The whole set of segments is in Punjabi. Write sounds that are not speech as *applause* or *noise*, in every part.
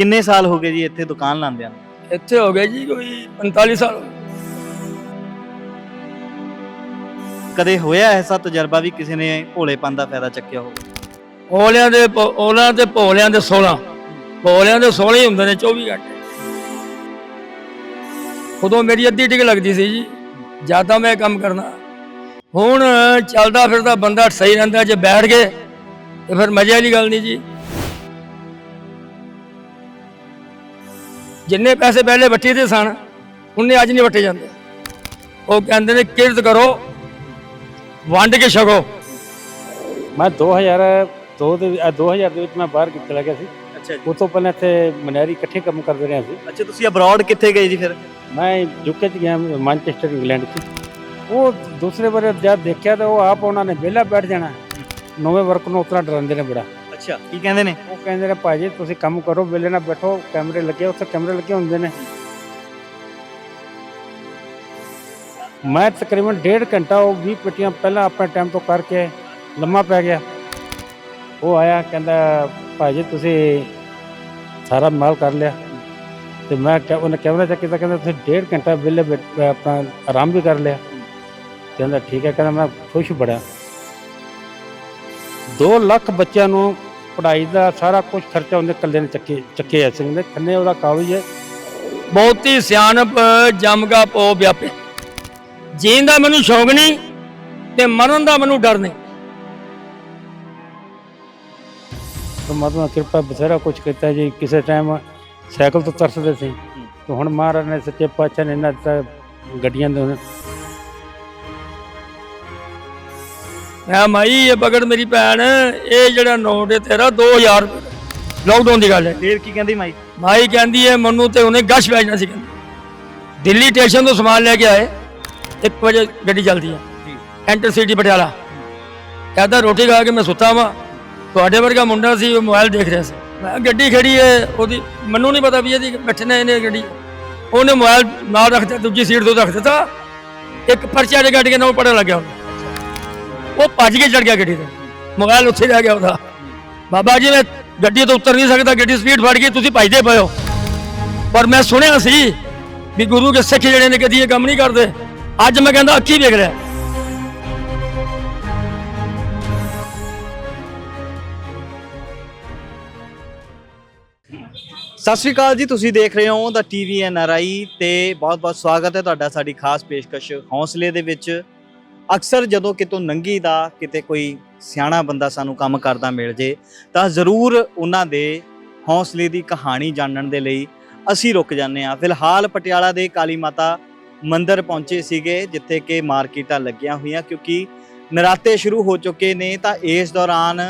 ਕਿੰਨੇ ਸਾਲ ਹੋ ਗਏ ਜੀ ਇੱਥੇ ਦੁਕਾਨ ਲਾਉਂਦਿਆਂ ਨੂੰ? ਇੱਥੇ ਹੋ ਗਏ ਜੀ ਕੋਈ 45 ਸਾਲ ਹੋ ਗਏ। ਕਦੇ ਹੋਇਆ ਐਸਾ ਤਜਰਬਾ ਵੀ ਕਿਸੇ ਨੇ ਭੋਲੇਪਨ ਦਾ ਫਾਇਦਾ ਚੱਕਿਆ ਹੋਵੇ? ਓਲਿਆਂ ਦੇ ਭੋ- ਤੇ ਭੋਲਿਆਂ ਦੇ 16 ਭੋਲਿਆਂ ਦੇ 16 ਹੀ ਹੁੰਦੇ ਨੇ 24 ਘੰਟੇ। ਉਦੋਂ ਮੇਰੀ ਅੱਧੀ ਟਿਕ ਲੱਗਦੀ ਸੀ ਜੀ। ਜ਼ਿਆਦਾ ਮੈਂ ਕੰਮ ਕਰਨਾ। ਹੁਣ ਚੱਲਦਾ ਫਿਰਦਾ ਬੰਦਾ ਸਹੀ ਰਹਿੰਦਾ ਜੇ ਬੈਠ ਗਏ ਤੇ ਫਿਰ ਮਜ਼ੇ ਵਾਲੀ ਗੱਲ ਨਹੀਂ ਜੀ। ਜਿੰਨੇ ਪੈਸੇ ਪਹਿਲੇ ਵੱਟੇ ਦੇ ਸਨ ਉਹਨੇ ਅੱਜ ਨਹੀਂ ਵੱਟੇ ਜਾਂਦੇ। ਉਹ ਕਹਿੰਦੇ ਨੇ ਕਿਰਤ ਕਰੋ ਵੰਡ ਕੇ ਛਕੋ। ਮੈਂ 2002 ਦੇ ਅ, 2000 ਦੇ ਵਿੱਚ ਮੈਂ ਬਾਹਰ ਚਲਾ ਗਿਆ ਸੀ। ਅੱਛਾ ਜੀ। ਉਸ ਤੋਂ ਪਹਿਲਾਂ ਇੱਥੇ ਮਨਿਆਰੀ ਇਕੱਠੇ ਕੰਮ ਕਰਦੇ ਰਹੇ ਸੀ। ਅੱਛਾ ਤੁਸੀਂ ਅਬਰਾਡ ਕਿੱਥੇ ਗਏ ਜੀ ਫਿਰ? ਮੈਂ ਯੂਕੇ ਚ ਗਿਆ ਮਾਨਚੈਸਟਰ ਇੰਗਲੈਂਡ ਚ। ਉਹ ਦੂਸਰੇ ਵਾਰ ਜਦ ਦੇਖਿਆ ਤਾਂ ਉਹ ਆਪ ਉਹਨਾਂ ਨੇ ਵਿਹਲਾ ਬੈਠ ਜਾਣਾ। ਨਵੇਂ ਵਰਕ ਨੂੰ ਉਤਰਾ ਡਰਾਉਂਦੇ ਨੇ ਬੜਾ। ਅੱਛਾ, ਕੀ ਕਹਿੰਦੇ ਨੇ? ਉਹ ਕਹਿੰਦੇ ਨੇ, ਭਾਜੀ, ਤੁਸੀਂ ਕੰਮ ਕਰੋ, ਵਿਹਲੇ ਨਾ ਬੈਠੋ, ਕੈਮਰੇ ਲੱਗੇ ਉੱਥੇ ਕੈਮਰੇ ਲੱਗੇ ਹੁੰਦੇ ਨੇ। ਮੈਂ ਤਕਰੀਬਨ ਡੇਢ ਘੰਟਾ ਉਹ 20 ਪੇਟੀਆਂ ਪਹਿਲਾਂ ਆਪਣੇ ਟਾਈਮ ਤੋਂ ਕਰਕੇ ਲੰਮਾ ਪੈ ਗਿਆ। ਉਹ ਆਇਆ, ਕਹਿੰਦਾ, ਭਾਜੀ, ਤੁਸੀਂ ਸਾਰਾ ਮਾਲ ਕਰ ਲਿਆ। ਤੇ ਮੈਂ ਕਿਹਾ, ਉਹਨੇ ਕੈਮਰਾ ਚੱਕ ਕੀਤਾ, ਕਹਿੰਦਾ, ਤੁਸੀਂ ਡੇਢ ਘੰਟਾ ਵਿਹਲੇ ਬੈਠ- ਆਪਣਾ ਆਰਾਮ ਵੀ ਕਰ ਲਿਆ। ਕਹਿੰਦਾ, ਠੀਕ ਹੈ, ਕਹਿੰਦਾ, ਮੈਂ ਖੁਸ਼ ਬੜਾ। 2 ਲੱਖ ਬੱਚਿਆਂ ਨੂੰ ਪੜ੍ਹਾਈ ਦਾ ਸਾਰਾ ਕੁਝ ਖਰਚਾ ਉਹਨੇ ਇਕੱਲੇ ਨੇ ਚੱਕੇ ਚੱਕੇ ਐ ਸਿੰਘ ਨੇ ਖੰਨੇ ਉਹਦਾ ਕਾਗਜ਼ ਹੈ। ਬਹੁਤੀ ਸਿਆਣਪ ਜੰਮਗਾ ਪੋ ਵਿਆਪੇ। ਜੀਣ ਦਾ ਮੈਨੂੰ ਸ਼ੌਕ ਨਹੀਂ ਤੇ ਮਰਨ ਦਾ ਮੈਨੂੰ ਡਰ ਨਹੀਂ। ਪਰਮਾਤਮਾ ਕਿਰਪਾ ਬਥੇਰਾ ਕੁਝ ਕੀਤਾ ਜੀ। ਕਿਸੇ ਟਾਈਮ ਸਾਈਕਲ ਤੋਂ ਤਰਸਦੇ ਸੀ। ਤੇ ਹੁਣ ਮਹਾਰਾਜ ਨੇ ਸੱਚੇ ਪਾਤਸ਼ਾਹ ਨੇ ਇਹਨਾਂ ਦਿੱਤਾ ਗੱਡੀਆਂ ਦੇ ਮੈਂ ਮਾਈ ਇਹ ਬਗੜ ਮੇਰੀ ਭੈਣ ਇਹ ਜਿਹੜਾ ਨੋਟ ਹੈ ਤੇਰਾ 2000 ਰੁਪਏ ਲਾਕਡਾਊਨ ਦੀ ਗੱਲ ਹੈ। ਫੇਰ ਕੀ ਕਹਿੰਦੀ ਮਾਈ? ਮਾਈ ਕਹਿੰਦੀ ਹੈ ਮੈਨੂੰ ਤੇ ਉਹਨੇ ਗਸ਼ ਭੇਜਣਾ ਸੀ ਕਹਿੰਦੀ। ਦਿੱਲੀ ਸਟੇਸ਼ਨ ਤੋਂ ਸਮਾਨ ਲੈ ਕੇ ਆਏ 1 ਵਜੇ ਗੱਡੀ ਚੱਲਦੀ ਹੈ। ਜੀ। Enter city Patiala. ਕਹਿੰਦਾ ਰੋਟੀ ਖਾ ਕੇ ਮੈਂ ਸੁੱਤਾ ਵਾਂ। ਤੁਹਾਡੇ ਵਰਗਾ ਮੁੰਡਾ ਸੀ ਉਹ ਮੋਬਾਈਲ ਦੇਖ ਰਿਹਾ ਸੀ। ਮੈਂ ਗੱਡੀ ਖੜੀ ਹੈ ਉਹਦੀ ਮੈਨੂੰ ਨਹੀਂ ਪਤਾ ਵੀ ਇਹਦੀ ਬੈਠਣਾ ਇਹਨੇ ਗੱਡੀ। ਉਹਨੇ ਮੋਬਾਈਲ ਨਾਲ ਰੱਖ ਦਿੱਤਾ ਦੂਜੀ ਸੀਟ ਤੋਂ ਰੱਖ ਦਿੱਤਾ। ਇੱਕ ਪਰਚਾ ਦੇ ਕੱਢ ਕੇ ਨਾ ਉਹ ਪੜਨ ਲੱਗਿਆ ਉਹਨੂੰ। ਉਹ ਭੱਜ ਕੇ ਚੜ ਗਿਆ ਗੱਡੀ ਤੇ। ਮੋਬਾਈਲ ਉੱਥੇ ਰਹਿ ਗਿਆ ਉਹਦਾ। ਬਾਬਾ ਜੀ, ਮੈਂ ਗੱਡੀ ਤੋਂ ਉਤਰ ਨਹੀਂ ਸਕਦਾ, ਗੱਡੀ ਸਪੀਡ ਫੜ ਗਈ, ਤੁਸੀਂ ਭੱਜਦੇ ਪਏ ਹੋ। ਪਰ ਮੈਂ ਸੁਣਿਆ ਸੀ ਵੀ ਗੁਰੂ ਕੇ ਸਿੱਖ ਜਿਹੜੇ ਨੇ ਕਦੀ ਇਹ ਕੰਮ ਨਹੀਂ ਕਰਦੇ। ਅੱਜ ਮੈਂ ਕਹਿੰਦਾ, ਅੱਖੀ ਵੇਖ ਰਿਹਾ। ਸਤਿ ਸ਼੍ਰੀ ਅਕਾਲ ਜੀ, ਤੁਸੀਂ ਦੇਖ ਰਹੇ ਹੋ ਦਾ ਟੀਵੀ ਐਨ ਆਰ ਆਈ ਤੇ ਬਹੁਤ-ਬਹੁਤ ਸਵਾਗਤ ਹੈ ਤੁਹਾਡਾ ਸਾਡੀ ਖਾਸ ਪੇਸ਼ਕਸ਼ ਹੌਸਲੇ ਦੇ ਵਿੱਚ। ਅਕਸਰ ਜਦੋਂ ਕਿਤੋਂ ਨੰਗੀ ਦਾ ਕਿਤੇ ਕੋਈ ਸਿਆਣਾ ਬੰਦਾ ਸਾਨੂੰ ਕੰਮ ਕਰਦਾ ਮਿਲ ਜੇ, ਤਾਂ ਜ਼ਰੂਰ ਉਹਨਾਂ ਦੇ ਹੌਸਲੇ ਦੀ ਕਹਾਣੀ ਜਾਣਨ ਦੇ ਲਈ ਅਸੀਂ ਰੁਕ ਜਾਂਦੇ ਹਾਂ। ਫਿਲਹਾਲ ਪਟਿਆਲਾ ਦੇ ਕਾਲੀ ਮਾਤਾ ਮੰਦਿਰ ਪਹੁੰਚੇ ਸੀਗੇ, ਜਿੱਥੇ ਕਿ ਮਾਰਕੀਟਾਂ ਲੱਗੀਆਂ ਹੋਈਆਂ, ਕਿਉਂਕਿ ਨਰਾਤੇ ਸ਼ੁਰੂ ਹੋ ਚੁੱਕੇ ਨੇ, ਤਾਂ ਇਸ ਦੌਰਾਨ